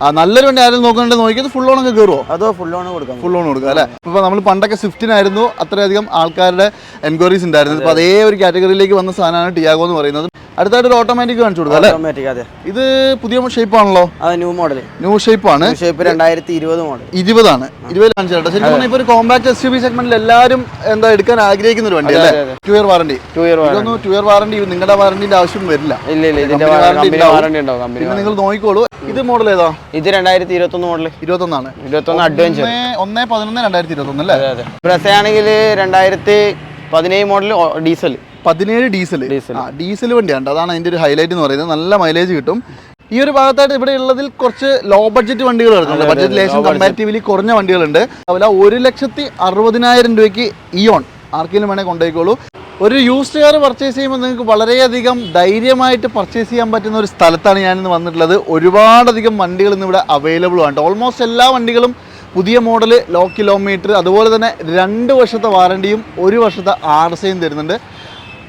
ആ, നല്ലൊരു വണ്ടി ആരും നോക്കുന്നുണ്ട് നോക്കിയത് ഫുൾ ഓണൊക്കെ കയറുമോ അതോ ഫുൾ ഓൺ കൊടുക്കാം ഫുൾ ഓൺ കൊടുക്കുക അല്ലേ? ഇപ്പോൾ നമ്മൾ പണ്ടൊക്കെ സ്വിഫ്റ്റിനായിരുന്നു അത്രയധികം ആൾക്കാരുടെ എൻക്വയറീസ് ഉണ്ടായിരുന്നത്. അപ്പൊ അതേ ഒരു കാറ്റഗറിയിലേക്ക് വന്ന സാധനമാണ് ടിയാഗോ എന്ന് പറയുന്നത്. അടുത്തായിട്ട് ഒരു ഓട്ടോമാറ്റിക് കാണിച്ചു കൊടുക്കാം അല്ലേ? ഓട്ടോമാറ്റിക് അതെ. ഇത് പുതിയ ഷേപ്പ് ആണല്ലോ അതെ ന്യൂ മോഡൽ ന്യൂ ഷേപ്പ് ആണ് ഷേപ്പ് രണ്ടായിരത്തി ഇരുപത് മോഡൽ ഇരുപതാണ്. ഇരുപത് കാണിച്ചു കേട്ടോ. ശരിക്കും പറഞ്ഞാൽ ഇപ്പോൾ ഒരു കോമ്പാക്ട് എസ് യു ബി സെഗ്മെന്റിൽ എല്ലാവരും എന്താ എടുക്കാൻ ആഗ്രഹിക്കുന്ന ഒരു വണ്ടി അല്ലേ two year warranty two year ഇതൊന്നും ടു ഇയർ വാറണ്ടി നിങ്ങളുടെ വാറണ്ടിന്റെ ആവശ്യം വരില്ല. ഇല്ല ഇല്ല. ഇതിന്റെ വാറണ്ടി വാറണ്ടി ഉണ്ടാവും. കമ്പനി പിന്നെ നിങ്ങൾ നോക്കിക്കോളൂ. ഇത് മോഡൽ ഏതാ? ഇത് രണ്ടായിരത്തി ഇരുപത്തി ഒന്ന് മോഡൽ ഇരുപത്തൊന്നാണ്. ഇരുപത്തൊന്ന് അഡ്വഞ്ചർ ഒന്ന് ഒന്ന് പതിനൊന്ന് രണ്ടായിരത്തി ഇരുപത്തൊന്ന് അല്ലേ? അതെ അതെ. ബ്രസയാണെങ്കിൽ രണ്ടായിരത്തി പതിനേഴ് മോഡൽ ഡീസൽ പതിനേഴ് ഡീസൽ ഡീസൽ വണ്ടിയാണ് അതാണ് അതിന്റെ ഒരു ഹൈലൈറ്റ് എന്ന് പറയുന്നത്. നല്ല മൈലേജ് കിട്ടും. ഈ ഒരു ഭാഗത്തായിട്ട് ഇവിടെ ഉള്ളതിൽ കുറച്ച് ലോ ബഡ്ജറ്റ് വണ്ടികൾ കിടക്കുന്നുണ്ട് ബഡ്ജറ്റ് ലേശം കമ്പാരിറ്റീവ്ലി കുറഞ്ഞ വണ്ടികളുണ്ട്. അതുപോലെ ഒരു ലക്ഷത്തി അറുപതിനായിരം രൂപയ്ക്ക് ഇയോൺ ആർക്കെങ്കിലും വേണേൽ കൊണ്ടുപോയിക്കോളൂ. ഒരു യൂസ്ഡ് കാർ പർച്ചേസ് ചെയ്യുമ്പോൾ നിങ്ങൾക്ക് വളരെയധികം ധൈര്യമായിട്ട് പർച്ചേസ് ചെയ്യാൻ പറ്റുന്ന ഒരു സ്ഥലത്താണ് ഞാനിന്ന് വന്നിട്ടുള്ളത്. ഒരുപാടധികം വണ്ടികൾ ഇന്ന് ഇവിടെ അവൈലബിൾ ആണ്. ഓൾമോസ്റ്റ് എല്ലാ വണ്ടികളും പുതിയ മോഡൽ ലോ കിലോമീറ്റർ അതുപോലെ തന്നെ രണ്ട് വർഷത്തെ വാറണ്ടിയും ഒരു വർഷത്തെ ആർ എസ് ഐയും തരുന്നുണ്ട്.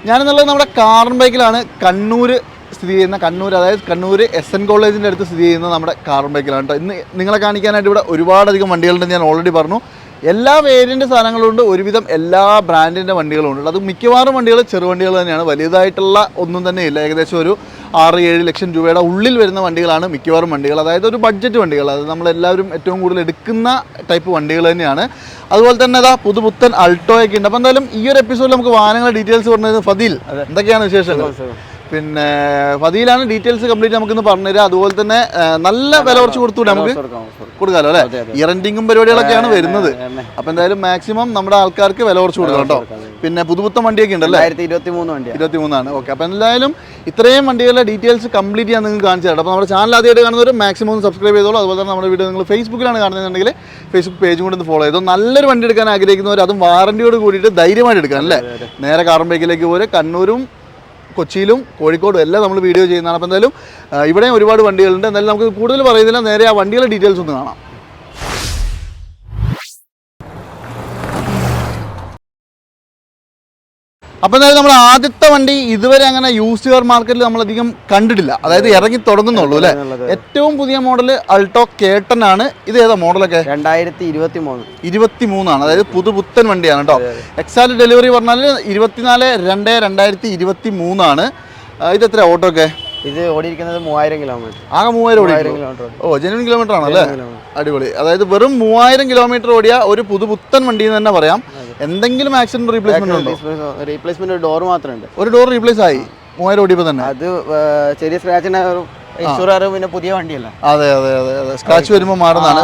ഞാനെന്നുള്ളത് നമ്മുടെ കാർൺ ബൈക്കിലാണ് കണ്ണൂർ സ്ഥിതി ചെയ്യുന്ന കണ്ണൂർ അതായത് കണ്ണൂർ എസ് എൻ കോളേജിന്റെ അടുത്ത് സ്ഥിതി ചെയ്യുന്ന നമ്മുടെ കാർൺ ബൈക്കിലാണ് കേട്ടോ. ഇന്ന് നിങ്ങളെ കാണിക്കാനായിട്ട് ഇവിടെ ഒരുപാടധികം വണ്ടികളുണ്ടെന്ന് ഞാൻ ഓൾറെഡി പറഞ്ഞു. എല്ലാ വേരിയന്റ് സാധനങ്ങളുണ്ട്. ഒരുവിധം എല്ലാ ബ്രാൻഡിന്റെ വണ്ടികളും ഉണ്ട്. അത് മിക്കവാറും വണ്ടികൾ ചെറുവണ്ടികൾ തന്നെയാണ്. വലുതായിട്ടുള്ള ഒന്നും തന്നെ ഇല്ല. ഏകദേശം ഒരു ആറ് ഏഴ് ലക്ഷം രൂപയുടെ ഉള്ളിൽ വരുന്ന വണ്ടികളാണ് മിക്കവാറും വണ്ടികൾ. അതായത് ഒരു ബഡ്ജറ്റ് വണ്ടികൾ. അത് നമ്മളെല്ലാവരും ഏറ്റവും കൂടുതൽ എടുക്കുന്ന ടൈപ്പ് വണ്ടികൾ തന്നെയാണ്. അതുപോലെ തന്നെ അതാ പുതുപുത്തൻ അൾട്ടോയൊക്കെ ഉണ്ട്. അപ്പോൾ എന്തായാലും ഈ ഒരു എപ്പിസോഡിൽ നമുക്ക് വാഹനങ്ങളുടെ ഡീറ്റെയിൽസ് പറഞ്ഞത് ഫതിൽ. എന്തൊക്കെയാണ് വിശേഷങ്ങൾ? പിന്നെ ഫതിയിലാണ് ഡീറ്റെയിൽസ് കംപ്ലീറ്റ് നമുക്കിന്ന് പറഞ്ഞുതരാം. അതുപോലെ തന്നെ നല്ല വില കുറച്ച് കൊടുത്തൂടെ നമുക്ക് കൊടുക്കാമല്ലോ അല്ലേ? ഇറന്റിങ്ങും പരിപാടികളൊക്കെയാണ് വരുന്നത്. അപ്പോൾ എന്തായാലും മാക്സിമം നമ്മുടെ ആൾക്കാർക്ക് വില കുറച്ച് കൊടുക്കണം കേട്ടോ. പിന്നെ പുതുപുത്തൻ വണ്ടിയൊക്കെ ഉണ്ടല്ലോ? ഇരുപത്തി മൂന്ന് വണ്ടിയാണ് ഇരുപത്തി മൂന്നാണ് ഓക്കെ അപ്പോൾ എന്തായാലും ഇത്രയും വണ്ടികളുടെ ഡീറ്റെയിൽസ് കംപ്ലീറ്റ് ചെയ്യാൻ നിങ്ങൾക്ക് കാണിച്ചു തരാം. അപ്പോൾ നമ്മുടെ ചാനൽ ആദ്യമായിട്ട് കാണുന്നവർ മാക്സിമം ഒന്ന് സബ്സ്ക്രൈബ് ചെയ്തോളൂ. അതുപോലെ തന്നെ നമ്മുടെ വീഡിയോ നിങ്ങൾ ഫേസ്ബുക്കിലാണ് കാണുന്നതെന്നുണ്ടെങ്കിൽ ഫേസ്ബുക്ക് പേജും കൂടി ഒന്ന് ഫോളോ ചെയ്തോ. നല്ലൊരു വണ്ടി എടുക്കാൻ ആഗ്രഹിക്കുന്നവർ അതും വാറണ്ടിയോട് കൂടിയിട്ട് ധൈര്യമായിട്ട് എടുക്കാൻ അല്ലേ? നേരെ കാറമ്പേക്കിലേക്ക് പോലെ കണ്ണൂരും കൊച്ചിയിലും കോഴിക്കോടും എല്ലാം നമ്മൾ വീഡിയോ ചെയ്യുന്നതാണ്. അപ്പോൾ എന്തായാലും ഇവിടെയും ഒരുപാട് വണ്ടികളുണ്ട്. എന്തായാലും നമുക്ക് കൂടുതൽ പറയുന്നില്ല. നേരെ ആ വണ്ടികളുടെ ഡീറ്റെയിൽസ് ഒന്ന് കാണാം. അപ്പോൾ എന്തായാലും നമ്മൾ ആദ്യത്തെ വണ്ടി ഇതുവരെ അങ്ങനെ യൂസ് കാർ മാർക്കറ്റിൽ നമ്മളധികം കണ്ടിട്ടില്ല. അതായത് ഇറങ്ങി തുടങ്ങുന്നുള്ളൂ അല്ലേ? ഏറ്റവും പുതിയ മോഡൽ അൾട്ടോ കേട്ടൻ ആണ്. ഇത് ഏതാ മോഡലൊക്കെ രണ്ടായിരത്തി ഇരുപത്തി മൂന്ന് ഇരുപത്തി മൂന്നാണ് അതായത് പുതുപുത്തൻ വണ്ടിയാണ് കേട്ടോ. എക്സാക്ട് ഡെലിവറി പറഞ്ഞാൽ ഇരുപത്തിനാല് രണ്ട് രണ്ടായിരത്തി ഇരുപത്തി മൂന്നാണ് ഇത് എത്ര ഓട്ടോ ഒക്കെ? ഇത് ഓടിയിരിക്കുന്നത് മൂവായിരം കിലോമീറ്റർ ആകെ മൂവായിരം ഓടി ഓ ജനുവൻ കിലോമീറ്റർ ആണല്ലേ? അടിപൊളി. അതായത് വെറും മൂവായിരം കിലോമീറ്റർ ഓടിയ ഒരു പുതുപുത്തൻ വണ്ടി എന്ന് തന്നെ പറയാം. എന്തെങ്കിലും ആക്സിഡന്റ് റീപ്ലേസ്മെന്റ് ഉണ്ടോ? റീപ്ലേസ്മെന്റ് ഡോർ മാത്രമേ ഉണ്ട് ഒരു ഡോർ റീപ്ലേസ് ആയി. മൂവായിരം ഓടിയപ്പോൾ തന്നെ. അത് ചെറിയ ചെറിയ സ്ക്രാച്ചിന് പിന്നെ പുതിയ വണ്ടിയല്ല? അതെ അതെ അതെ അതെ. സ്ക്രാച്ച് വരുമ്പോൾ മാറുന്നതാണ്.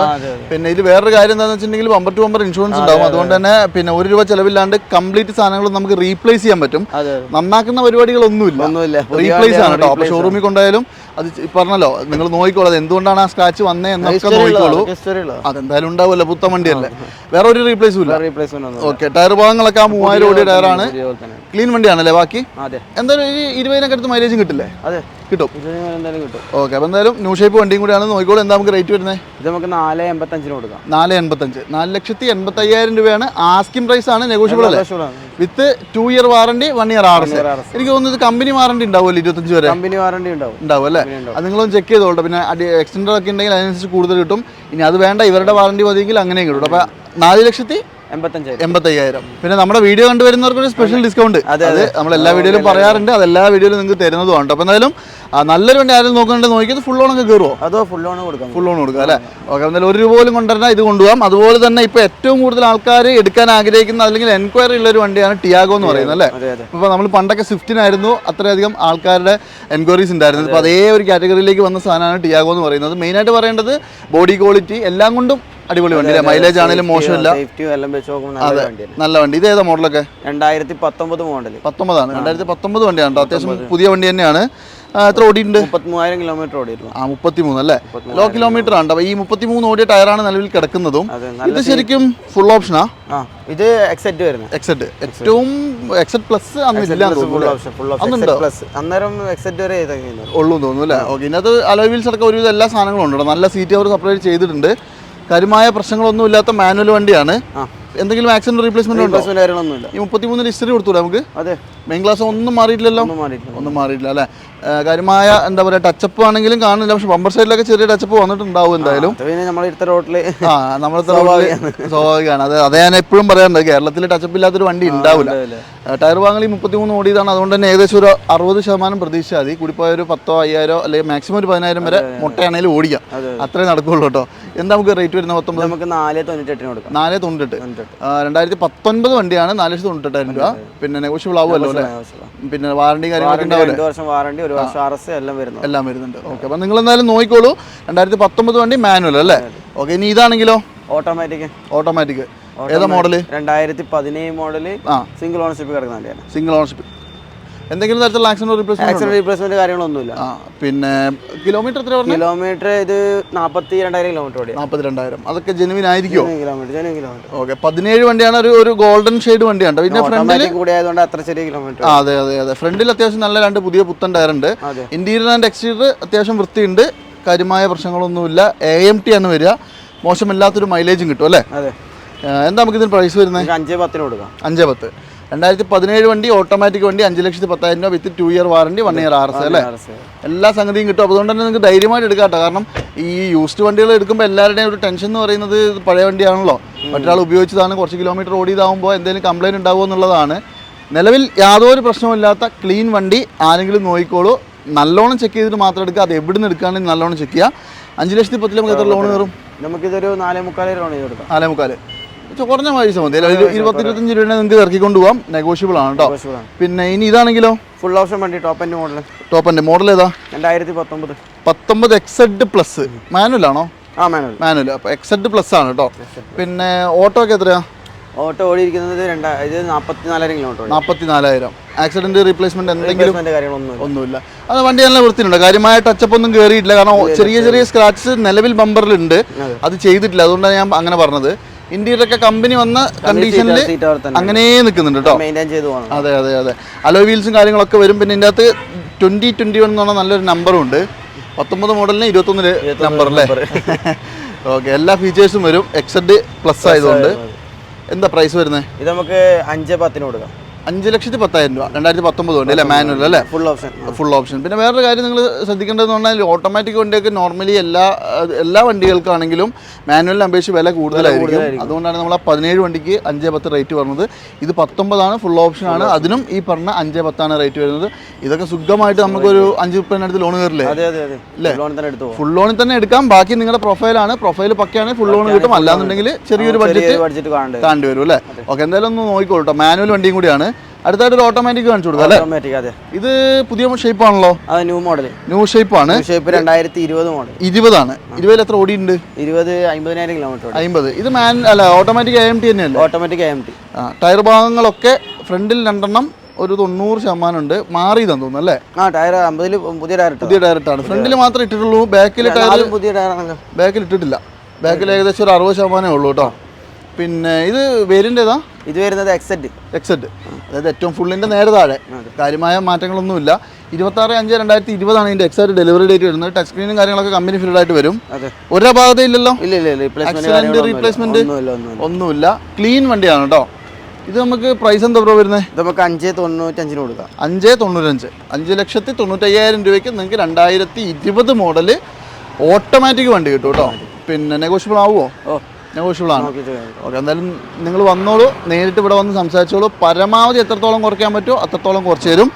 പിന്നെ ഇത് വേറൊരു കാര്യം എന്താണെന്ന് വെച്ചിട്ടുണ്ടെങ്കിൽ ബമ്പർ ടു ബമ്പർ ഇൻഷുറൻസ് ഉണ്ടാവും. അതുകൊണ്ട് തന്നെ പിന്നെ ഒരു രൂപ ചെലവില്ലാണ്ട് കംപ്ലീറ്റ് സാധനങ്ങൾ നമുക്ക് റീപ്ലേസ് ചെയ്യാൻ പറ്റും. നന്നാക്കുന്ന പരിപാടികളൊന്നുമില്ല. ഒന്നുമില്ല. റീപ്ലേസ് ആണ് കേട്ടോ. അപ്പൊ ഷോറൂമിൽ കൊണ്ടായാലും അത് പറഞ്ഞല്ലോ നിങ്ങൾ നോക്കിക്കോളൂ. അത് എന്തുകൊണ്ടാണ് ആ സ്ക്രാച്ച് വന്നേ എന്നൊക്കെ നോക്കിക്കോളൂ. അതെന്തായാലും ഉണ്ടാവുമല്ലോ പുത്തൻ വണ്ടിയല്ലേ വേറെ ഒരു റീപ്ലേസും ഇല്ല. ഓക്കെ ടയർ ഭാഗങ്ങളൊക്കെ ആ മൂവായിരം കോടി ടയറാണ്. ക്ലീൻ വണ്ടിയാണല്ലേ ബാക്കി? അതെ. എന്തായാലും ഈ ഇരുപതിനൊക്കെ അടുത്ത് മൈലേജും കിട്ടില്ലേ? അതെ. കിട്ടും. എന്തായാലും കിട്ടും. ഓക്കെ അപ്പോൾ എന്തായാലും ന്യൂ ഷേപ്പ് വണ്ടിയും കൂടിയാണ്. നോക്കിക്കോളൂ എന്താ നമുക്ക് റേറ്റ് വരുന്നത് ഇത് നമുക്ക് നാല് എൺപത്തഞ്ചിന് കൊടുക്കാം. നാല് എൺപത്തഞ്ച് നാല് ലക്ഷത്തി എൺപത്തി അയ്യായിരം രൂപയാണ് ആസ്കിം പ്രൈസ് ആണ്. നെഗോഷ്യബിൾ അല്ലേ with two year warranty one year R S എനിക്ക് തോന്നുന്നത് കമ്പനി വാറണ്ടി ഉണ്ടാവുമല്ലോ ഇരുപത്തഞ്ച് വരെ? കമ്പനി വാറണ്ടി ഉണ്ടാവും. ഉണ്ടാവും അല്ലേ? അത് നിങ്ങളൊന്ന് ചെക്ക് ചെയ്തോളൂ പിന്നെ അടി എക്സ്റ്റൻഡർ ഒക്കെ ഉണ്ടെങ്കിൽ അതിനനുസരിച്ച് കൂടുതൽ കിട്ടും. ഇനി അത് വേണ്ട ഇവരുടെ വാറണ്ടി മതിയെങ്കിൽ അങ്ങനെ കിട്ടും അപ്പോൾ നാല് ലക്ഷത്തി എൺപത്തയ്യായിരം. പിന്നെ നമ്മുടെ വീഡിയോ കണ്ടുവരുന്നവർക്ക് ഒരു സ്പെഷ്യൽ ഡിസ്കൗണ്ട് അതെ, അത് നമ്മൾ എല്ലാ വീഡിയോയിലും പറയാറുണ്ട്. അത് എല്ലാ വീഡിയോയിലും നിങ്ങൾക്ക് തരുന്നതുമാണ് അപ്പോൾ എന്തായാലും നല്ലൊരു വണ്ടി ആരും നോക്കുന്നുണ്ട് നോക്കിയത് ഫുൾ ഓണൊക്കെ കയറുമോ അതോ ഫുൾ ഓൺ കൊടുക്കാം. ഫുൾ ഓൺ കൊടുക്കാം അല്ലേ? ഓക്കെ എന്തായാലും ഒരു രൂപ പോലും കൊണ്ടുവരണം ഇത് കൊണ്ടുപോകാം. അതുപോലെ തന്നെ ഇപ്പോൾ ഏറ്റവും കൂടുതൽ ആൾക്കാർ എടുക്കാൻ ആഗ്രഹിക്കുന്ന അല്ലെങ്കിൽ എൻക്വയറി ഉള്ള ഒരു വണ്ടിയാണ് ടിയാഗോ എന്ന് പറയുന്നത് അല്ലേ? ഇപ്പോൾ നമ്മൾ പണ്ടൊക്കെ സ്വിഫ്റ്റിനായിരുന്നു അത്രയധികം ആൾക്കാരുടെ എൻക്വയറീസ് ഉണ്ടായിരുന്നത്. ഇപ്പോൾ അതേ. ഒരു കാറ്റഗറിയിലേക്ക് വന്ന സാധനമാണ് ടിയാഗോ എന്ന് പറയുന്നത്. മെയിനായിട്ട് പറയേണ്ടത് ബോഡി ക്വാളിറ്റി എല്ലാം കൊണ്ടും അടിപൊളി വണ്ടി മൈലേജ് ആണെങ്കിലും മോശമില്ല. സേഫ്റ്റിയും എല്ലാം വെച്ച് നോക്കുമ്പോൾ നല്ല വണ്ടി. ഇത് ഏതാ മോഡലൊക്കെ? രണ്ടായിരത്തി പത്തൊമ്പത് മോഡൽ പത്തൊമ്പതാണ്. രണ്ടായിരത്തി പത്തൊമ്പത് വണ്ടിയാണ് അത്യാവശ്യം പുതിയ വണ്ടി തന്നെയാണ്. എത്ര ഓടിയിട്ടുണ്ട്? മുപ്പത്തി മൂവായിരം കിലോമീറ്റർ ഓടിയിരുന്നു ആ മുപ്പത്തി മൂന്ന് അല്ലേ ലോ കിലോമീറ്റർ ആണ് ഈ മുപ്പത്തി മൂന്ന് ഓടിയ ടയറാണ് നിലവിൽ കിടക്കുന്നതും. ഇത് ശരിക്കും ഫുൾ ഓപ്ഷനാ ഇത് എക്സെറ്റ് വരുന്നത്. എക്സെറ്റ് ഏറ്റവും എക്സെറ്റ് പ്ലസ് അന്ന് ഇല്ല ഫുൾ ഓപ്ഷൻ ഫുൾ ഓപ്ഷൻ അന്നുണ്ടോ? അന്നേരം എക്സെറ്റ് വരെ ഉള്ളൂ തോന്നുന്നു അല്ലേ? ഓക്കെ ഇതിനകത്ത് അലോയ് വീൽസ് അടക്കം ഒരുവിധം എല്ലാ സാധനങ്ങളും ഉണ്ട് നല്ല സീറ്റ് അവർ സപ്ലൈ ചെയ്തിട്ടുണ്ട്. കാര്യമായ പ്രശ്നങ്ങളൊന്നും ഇല്ലാത്ത മാനുവൽ വണ്ടിയാണ്. എന്തെങ്കിലും ആക്സിഡന്റ് റീപ്ലേസ്മെന്റ് ഉണ്ടോ? ഈ മുപ്പത്തി മൂന്നിന് ഹിസ്റ്ററി കൊടുത്തൂടെ നമുക്ക്? അതെ. മെയിൻ ക്ലാസ് ഒന്നും മാറിയിട്ടില്ലല്ലോ? ഒന്നും മാറിയിട്ടില്ല. ഒന്നും മാറിയിട്ടില്ല അല്ലേ? കാര്യമായ എന്താ പറയുക ടച്ചപ്പ് ആണെങ്കിലും കാണുന്നില്ല. പക്ഷെ ബമ്പർ സൈഡിലൊക്കെ ചെറിയ ടച്ചപ്പ് വന്നിട്ടുണ്ടാവും എന്തായാലും. അത് പിന്നെ ആ ആ നമ്മൾ സ്വാഭാവികമാണ്. അത് അത് ഞാൻ എപ്പോഴും പറയാറുണ്ട് കേരളത്തിൽ ടച്ചപ്പ് ഇല്ലാത്തൊരു വണ്ടി ഉണ്ടാവില്ല. ടയർ വാങ്ങലി മുപ്പത്തിമൂന്ന് ഓടിയതാണ് അതുകൊണ്ട് തന്നെ ഏകദേശം ഒരു അറുപത് ശതമാനം പ്രതീക്ഷ മതി. കൂടിപ്പോയ ഒരു പത്തോ അയ്യായിരോ അല്ലെങ്കിൽ മാക്സിമം ഒരു പതിനായിരം വരെ മുട്ടയാണെങ്കിലും ഓടിക്കാം. അത്രേ നടക്കുള്ളൂ കേട്ടോ. എന്താ നമുക്ക് റേറ്റ് വരുന്നത് പത്തൊമ്പത്? നമുക്ക് നാല് തൊണ്ണൂറ്റെട്ടിന് കൊടുക്കാം. നാല് തൊണ്ണൂറ്റെട്ട്. രണ്ടായിരത്തി പത്തൊൻപത് വണ്ടിയാണ് നാല് ലക്ഷത്തി തൊണ്ണൂറ്റെട്ടായിരം രൂപ. പിന്നെ നെഗോഷ്യബിൾ ആവുമല്ലോ അല്ലേ? പിന്നെ വാറണ്ടി കാര്യങ്ങളൊക്കെ ഉണ്ടാവില്ല? ഉണ്ടാവില്ലേ വർഷം വാറണ്ടി ഒരു വർഷം ആർ എസ് എല്ലാം വരുന്നു എല്ലാം വരുന്നുണ്ട്. ഓക്കെ. അപ്പോൾ നിങ്ങൾ എന്തായാലും നോക്കിക്കോളൂ. രണ്ടായിരത്തി പത്തൊമ്പത് വണ്ടി മാനുവൽ അല്ലേ? ഓക്കെ ഇനി ഇതാണെങ്കിലോ? ഓട്ടോമാറ്റിക് ഓട്ടോമാറ്റിക് ഏതാ മോഡൽ? രണ്ടായിരത്തി പതിനേഴ് മോഡൽ സിംഗിൾ ഓണർഷിപ്പ് കിടക്കുന്ന വണ്ടിയാണ്. സിംഗിൾ ഓണർഷിപ്പ് എന്തെങ്കിലും തരത്തിലുള്ള ആക്സിഡന്റ് റിപ്ലേസ്മെന്റ് ആക്സിഡന്റ് റീപ്ലേസ്മെന്റ് കാര്യങ്ങളൊന്നുമില്ല. ആ പിന്നെ കിലോമീറ്റർ എത്ര പറഞ്ഞു? കിലോമീറ്റർ ഇത് നാൽപ്പത്തി രണ്ടായിരം കിലോമീറ്റർ ഓടിയാണ് നാൽപ്പത്തിരണ്ടായിരം അതൊക്കെ ജെനുവിൻ ആയിരിക്കും കിലോമീറ്റർ ജന കിലോമീറ്റർ ഓക്കെ പതിനേഴ് വണ്ടിയാണ് ഒരു ഒരു ഗോൾഡൻ ഷെയ്ഡ് വണ്ടിയാണ്. പിന്നെ ഫ്രണ്ടിൽ കൂടി ആയതുകൊണ്ട് അത്ര ചെറിയ കിലോമീറ്റർ അതെ അതെ അതെ. ഫ്രണ്ടിൽ അത്യാവശ്യം നല്ല രണ്ട് പുതിയ പുത്തൻ ടയർ ഉണ്ട്. ഇന്റീരിയർ ആൻഡ് എക്സ്റ്റീരിയർ അത്യാവശ്യം വൃത്തിയുണ്ട്. കാര്യമായ പ്രശ്നങ്ങളൊന്നുമില്ല. എ എം ടി ആണ് വരിക. മോശമില്ലാത്തൊരു മൈലേജും കിട്ടും അല്ലേ? അതെ. എന്താ നമുക്ക് ഇതിന് പ്രൈസ് വരുന്നത് അഞ്ച് പത്തിന് കൊടുക്കാം. അഞ്ച് പത്ത്. രണ്ടായിരത്തി പതിനേഴ് വണ്ടി ഓട്ടോമാറ്റിക് വണ്ടി അഞ്ച് ലക്ഷത്തി പത്തായിരം രൂപ with two year warranty one year R S അല്ലേ? എല്ലാ സംഗതിയും കിട്ടും. അതുകൊണ്ട് തന്നെ നിങ്ങൾക്ക് ധൈര്യമായിട്ട് എടുക്കാം കേട്ടോ. കാരണം ഈ യൂസ്ഡ് വണ്ടികൾ എടുക്കുമ്പോൾ എല്ലാവരുടെയും ഒരു ടെൻഷൻ എന്ന് പറയുന്നത് പഴയ വണ്ടിയാണല്ലോ. മറ്റൊരാൾ ഉപയോഗിച്ചതാണ്. കുറച്ച് കിലോമീറ്റർ ഓടിയതാകുമ്പോൾ എന്തെങ്കിലും കംപ്ലൈന്റ് ഉണ്ടാവുമോ എന്നുള്ളതാണ്. നിലവിൽ യാതൊരു പ്രശ്നമില്ലാത്ത ക്ലീൻ വണ്ടി ആരെങ്കിലും നോക്കിക്കോളൂ. നല്ലോണം ചെക്ക് ചെയ്തിട്ട് മാത്രം എടുക്കുക. അത് എവിടെ നിന്ന് എടുക്കുകയാണെങ്കിൽ നല്ലോണം ചെക്ക് ചെയ്യുക. അഞ്ച് ലക്ഷത്തി പത്തിൽ നമുക്ക് എത്ര ലോൺ കയറും? നമുക്കിതൊരു നാലേ മുക്കാൽ ലോൺ ചെയ്ത് കൊടുക്കാം. നാലേ മുക്കാൽ കുറഞ്ഞ പൈസ മതി. ഇരുപത്തി ഇരുപത്തഞ്ച് രൂപ നിങ്ങൾക്ക് ഇറക്കിക്കൊണ്ട് പോകാം നെഗോഷ്യബിൾ ആണ് കേട്ടോ പിന്നെ ഇനി ഇതാണെങ്കിലോ? ഫുൾ ഓപ്ഷൻ വണ്ടി ടോപ്പ് ആൻഡ് മോഡൽ ടോപ്പ് എന്റെ മോഡൽ ഏതാ? രണ്ടായിരത്തി പത്തൊമ്പത് പത്തൊമ്പത് എക്സെഡ് പ്ലസ് മാനുവൽ ആണോ? ആ മാനുവൽ മാനുവൽ അപ്പോൾ എക്സെഡ് പ്ലസ് ആണ് കേട്ടോ പിന്നെ ഓട്ടോ ഒക്കെ എത്രയാ? ഓട്ടോ ഓടിയിരിക്കുന്നത് ഇത് നാൽപ്പത്തി നാലായിരം കിലോമീറ്റർ ഓടി നാൽപ്പത്തി നാലായിരം ആക്സിഡന്റ് റീപ്ലേസ്മെന്റ് എന്തെങ്കിലും ഒന്നുമില്ല. അത് വണ്ടി നല്ല വൃത്തിയുണ്ട് കാര്യമായ ടച്ചപ്പ് ഒന്നും കയറിയിട്ടില്ല കാരണം ചെറിയ ചെറിയ സ്ക്രാച്ചസ് നിലവിൽ ബമ്പറിലുണ്ട് അത് ചെയ്തിട്ടില്ല. അതുകൊണ്ടാണ് ഞാൻ അങ്ങനെ പറഞ്ഞത്. ഇന്ത്യയിലൊക്കെ കമ്പനി വന്ന കണ്ടീഷനിൽ അങ്ങനെ നിൽക്കുന്നുണ്ട് കേട്ടോ അതെ അതെ അതെ അലോ വീൽസും കാര്യങ്ങളൊക്കെ വരും. പിന്നെ ഇതിന്റെ അകത്ത് ട്വന്റി ട്വന്റി വൺ എന്ന് പറഞ്ഞാൽ നല്ലൊരു നമ്പറും ഉണ്ട്. പത്തൊമ്പത് മോഡലിന് ഇരുപത്തൊന്നിൽ നമ്പർ അല്ലേ? ഓക്കെ എല്ലാ ഫീച്ചേഴ്സും വരും. എക്സഡ് പ്ലസ് ആയതുകൊണ്ട്. എന്താ പ്രൈസ് വരുന്നത് ഇത് നമുക്ക് അഞ്ച് പത്തിന് കൊടുക്കാം. അഞ്ച് ലക്ഷത്തി പത്തായിരം രൂപ രണ്ടായിരത്തി പത്തൊമ്പത് വണ്ടി. അല്ലേ? മാനുവൽ അല്ലേ ഫുൾ ഓപ്ഷൻ ഫുൾ ഓപ്ഷൻ പിന്നെ വേറൊരു കാര്യം നിങ്ങൾ ശ്രദ്ധിക്കേണ്ടതെന്ന് പറഞ്ഞാൽ ഓട്ടോമാറ്റിക് വണ്ടിയൊക്കെ നോർമലി എല്ലാ എല്ലാ വണ്ടികൾക്കാണെങ്കിലും മാനുവലിന് അപേക്ഷിച്ച് വില കൂടുതലായിരിക്കും. അതുകൊണ്ടാണ് നമ്മൾ ആ പതിനേഴ് വണ്ടിക്ക് അഞ്ച് പത്ത് റേറ്റ് പറഞ്ഞത്. ഇത് പത്തൊമ്പതാണ് ഫുൾ ഓപ്ഷൻ ആണ്. അതിനും ഈ പറഞ്ഞ അഞ്ച് പത്താണ് റേറ്റ് വരുന്നത്. ഇതൊക്കെ സുഖമായിട്ട് നമുക്കൊരു അഞ്ച് അടുത്ത് ലോൺ കയറില്ലേ? ഫുൾ ലോണിൽ തന്നെ എടുക്കാം. ബാക്കി നിങ്ങളുടെ പ്രൊഫൈലാണ് പ്രൊഫൈൽ പക്കയാണെങ്കിൽ ഫുൾ ലോൺ കിട്ടും. അല്ലാന്നുണ്ടെങ്കിൽ ചെറിയൊരു ബഡ്ജറ്റ് താണ്ടി വരും അല്ലേ? ഓക്കെ എന്തായാലും ഒന്ന് നോക്കിക്കോളൂ കേട്ടോ മാനുവൽ വണ്ടിയും കൂടിയാണ്. അടുത്തായിട്ട് ഒരു ഓട്ടോമാറ്റിക് കാണിച്ചു കൊടുക്കാം ഓട്ടോമാറ്റിക് അതെ. ഇത് പുതിയ ഷേപ്പ് ആണല്ലോ? അതെ ന്യൂ മോഡൽ ന്യൂ ഷേപ്പ് ആണ്. ഷേപ്പ് രണ്ടായിരത്തി ഇരുപത് മോഡൽ ഇരുപതാണ്. ഇരുപതിൽ എത്ര ഓടിയുണ്ട് ഇരുപത് അമ്പതിനായിരം കിലോമീറ്റർ അമ്പത്. ഇത് മാൻ അല്ല ഓട്ടോമാറ്റിക് എം ടി തന്നെയല്ലേ? ഓട്ടോമാറ്റിക് എം ടി ആ ടയർ ഭാഗങ്ങളൊക്കെ ഫ്രണ്ടിൽ രണ്ടെണ്ണം ഒരു തൊണ്ണൂറ് ശതമാനം ഉണ്ട് മാറിയതാന്ന് തോന്നുന്നു അല്ലേ? ആ ടയർ അമ്പതിൽ പുതിയ ടയർ പുതിയ ഇട്ടാണ് ഫ്രണ്ടിൽ മാത്രമേ ഇട്ടിട്ടുള്ളൂ ബാക്കിൽ ടയർ പുതിയ ടയറാണല്ലോ ബാക്കിൽ ഇട്ടിട്ടില്ല ബാക്കിൽ ഏകദേശം ഒരു അറുപത് ശതമാനമേ ഉള്ളൂ കേട്ടോ. പിന്നെ ഇത് വേരിന്റെതാ? ഇത് വരുന്നത് എക്സെറ്റ് എക്സെറ്റ് അതായത് ഏറ്റവും ഫുള്ളിന്റെ നേരെ താഴെ. കാര്യമായ മാറ്റങ്ങളൊന്നുമില്ല. ഇരുപത്താറ് അഞ്ച് രണ്ടായിരത്തി ഇരുപതാണ് ഇതിന്റെ എക്സാക്ട് ഡെലിവറി ഡേറ്റ് വരുന്നത്. ടച്ച് സ്ക്രീനും കാര്യങ്ങളൊക്കെ കമ്പനി ഫിൽഡ് ആയിട്ട് വരും. ഒരേ ഭാഗത്തെ ഇല്ലല്ലോ? ഇല്ല ഇല്ല റീപ്ലേസ്മെന്റ് ആക്സിഡന്റ് റീപ്ലേസ്മെന്റ് ഒന്നുമില്ല ക്ലീൻ വണ്ടിയാണ് കേട്ടോ ഇത് നമുക്ക് പ്രൈസ് എന്താ ബ്രോ വരുന്നത് ഇത് നമുക്ക് അഞ്ച് തൊണ്ണൂറ്റഞ്ചിന് കൊടുക്കാം. അഞ്ച് തൊണ്ണൂറ്റഞ്ച്. അഞ്ച് ലക്ഷത്തി തൊണ്ണൂറ്റയ്യായിരം രൂപയ്ക്ക് നിങ്ങൾക്ക് രണ്ടായിരത്തി ഇരുപത് മോഡൽ ഓട്ടോമാറ്റിക് വണ്ടി കിട്ടും കേട്ടോ പിന്നെ നെഗോഷ്യബിൾ ആവുമോ ഓ നെഗോഷ്യബിൾ ആണ്. നോക്കിയിട്ട് കാര്യം. ഓക്കെ എന്തായാലും നിങ്ങൾ വന്നോളൂ നേരിട്ട് ഇവിടെ വന്ന് സംസാരിച്ചോളൂ. പരമാവധി എത്രത്തോളം കുറയ്ക്കാൻ പറ്റുമോ അത്രത്തോളം കുറച്ച് തരും.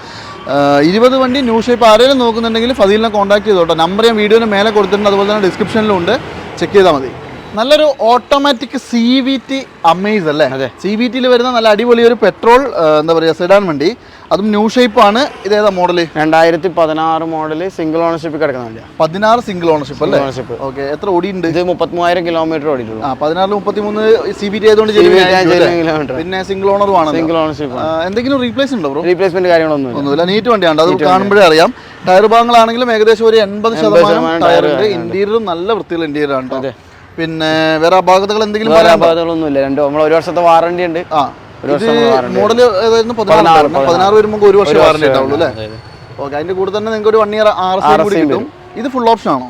ഇരുപത് വണ്ടി ന്യൂ ഷേപ്പ് ആരെങ്കിലും നോക്കുന്നുണ്ടെങ്കിൽ ഫതീലിനെ കോൺടാക്ട് ചെയ്തോട്ടോ. നമ്പർ ഞാൻ വീഡിയോന് മേലെ കൊടുത്തിട്ടുണ്ട് അതുപോലെ തന്നെ ഡിസ്ക്രിപ്ഷനിലും ഉണ്ട്. ചെക്ക് ചെയ്താൽ മതി. നല്ലൊരു automatic C V T Amaze അല്ലേ? അതെ. സി വി ടിയിൽ വരുന്ന നല്ല അടിപൊളി ഒരു പെട്രോൾ എന്താ പറയുക സെഡാൻ വണ്ടി. അതും ന്യൂ ഷേപ്പ് ആണ്. ഇതേതാ മോഡൽ രണ്ടായിരത്തി പതിനാറ് മോഡൽ സിംഗിൾ ഓണർഷിപ്പ് കിടക്കുന്ന വണ്ടിയാണ് പതിനാറ് സിംഗിൾ ഓണർഷിപ്പ് അല്ലേ? ഓണർഷിപ്പ് ഓക്കെ എത്ര ഓടിയുണ്ട് ഇത് മുപ്പത്തിമൂവായിരം കിലോമീറ്റർ ഓടിയിട്ടുള്ളൂ. ആ പതിനാറിൽ മുപ്പത്തിമൂന്ന് സി ബി ടി ആയതുകൊണ്ട് പിന്നെ സിംഗിൾ ഓണറും ആണ്. സിംഗിൾ ഓണർഷിപ്പ് എന്തെങ്കിലും റീപ്ലേസ് ഉണ്ടോ ബ്രോ റീപ്ലേസ്മെന്റ് കാര്യങ്ങളൊന്നും ഒന്നുമില്ല. നീറ്റ് വണ്ടിയാണ് അത് കാണുമ്പോഴേ അറിയാം. ടയർ ഭാഗങ്ങളാണെങ്കിലും ഏകദേശം ഒരു എൺപത് ശതമാനം ഉണ്ട്. ഇന്റീരിയറും നല്ല വൃത്തിയുള്ള ഇന്റീരിയർ ആണ് കേട്ടോ പിന്നെ വേറെ അപാകതകൾ എന്തെങ്കിലും വേറെ അപാകതകളൊന്നുമില്ല. രണ്ട് നമ്മൾ ഒരു വർഷത്തെ വാറണ്ടി ഉണ്ട്. ആ. മോഡൽ ഏതായിരുന്നു? പതിനാറ് പതിനാറ് വരുമ്പോൾ ഒരു വർഷം വാറണ്ടി ഉണ്ടാവുള്ളൂ അല്ലേ? ഓക്കെ അതിന്റെ കൂടെ തന്നെ നിങ്ങൾക്ക് ഒരു വൺ ഇയർ ആർ എസ് കൂടി കിട്ടും. ഇത് ഫുൾ ഓപ്ഷൻ ആണോ?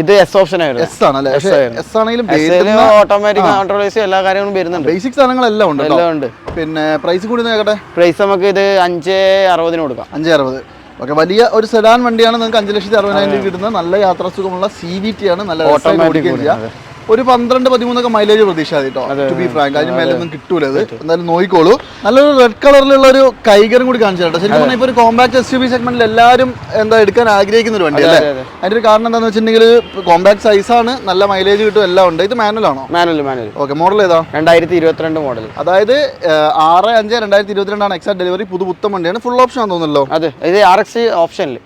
ഇത് എസ് ഓപ്ഷൻ ആയിരുന്നു എസ് ആണ് എസ് ആണെങ്കിലും ഓട്ടോമാറ്റിക് എല്ലാ കാര്യങ്ങളും വരുന്നുണ്ട്. ബേസിക് സാധനങ്ങളെല്ലാം ഉണ്ട്. എല്ലാം ഉണ്ട്. പിന്നെ പ്രൈസ് കൂടി നോക്കട്ടെ പ്രൈസ് നമുക്ക് ഇത് അഞ്ച് അറുപതിന് കൊടുക്കാം. അഞ്ച് അറുപത്. ഓക്കെ വലിയ ഒരു സെഡാൻ വണ്ടിയാണ് നിങ്ങൾക്ക് അഞ്ച് ലക്ഷത്തി അറുപതിനായിരം രൂപ കിട്ടുന്നത്. നല്ല യാത്രാസുഖമുള്ള സി വി ടി ആണ്. നല്ല രസമായിട്ട് ഒരു പന്ത്രണ്ട് പതിമൂന്നൊക്കെ മൈലേജ് പ്രതീക്ഷ കേട്ടോ ടു ബി ഫ്രാങ്ക് അതിന് കിട്ടൂല എന്തായാലും നോക്കിക്കോളൂ. നല്ലൊരു റെഡ് കളറിലുള്ള ഒരു കൈകരം കൂടി കാണിച്ചു കേട്ടോ ശരിക്കും പറഞ്ഞാൽ ഇപ്പോൾ ഒരു കോമ്പാക്ട് എസ് യു ബി സെഗ്മെന്റിൽ എല്ലാവരും എന്താ എടുക്കാൻ ആഗ്രഹിക്കുന്ന ഒരു വണ്ടി അല്ലേ അതെ, അതെ. അതിന്റെ ഒരു കാരണം എന്താണെന്ന് വെച്ചിട്ടുണ്ടെങ്കിൽ കോമ്പാക്ട് സൈസാണ് നല്ല മൈലേജ് കിട്ടും എല്ലാം ഉണ്ട്. ഇത് മാനുവൽ ആണോ? മാനുവൽ മാനുവൽ ഓക്കെ മോഡൽ ഏതാ? രണ്ടായിരത്തി ഇരുപത്തിരണ്ട് മോഡൽ അതായത് ആറ് അഞ്ച് രണ്ടായിരത്തി ഇരുപത്തിരണ്ടാണ് എക്സാക്ട് ഡെലിവറി പുതു പുത്തൻ വണ്ടിയാണ്. ഫുൾ ഓപ്ഷൻ ആണെന്ന് തോന്നുന്നല്ലോ. അതെ. ഇത് ആർ എക്സ് ഓപ്ഷനിൽ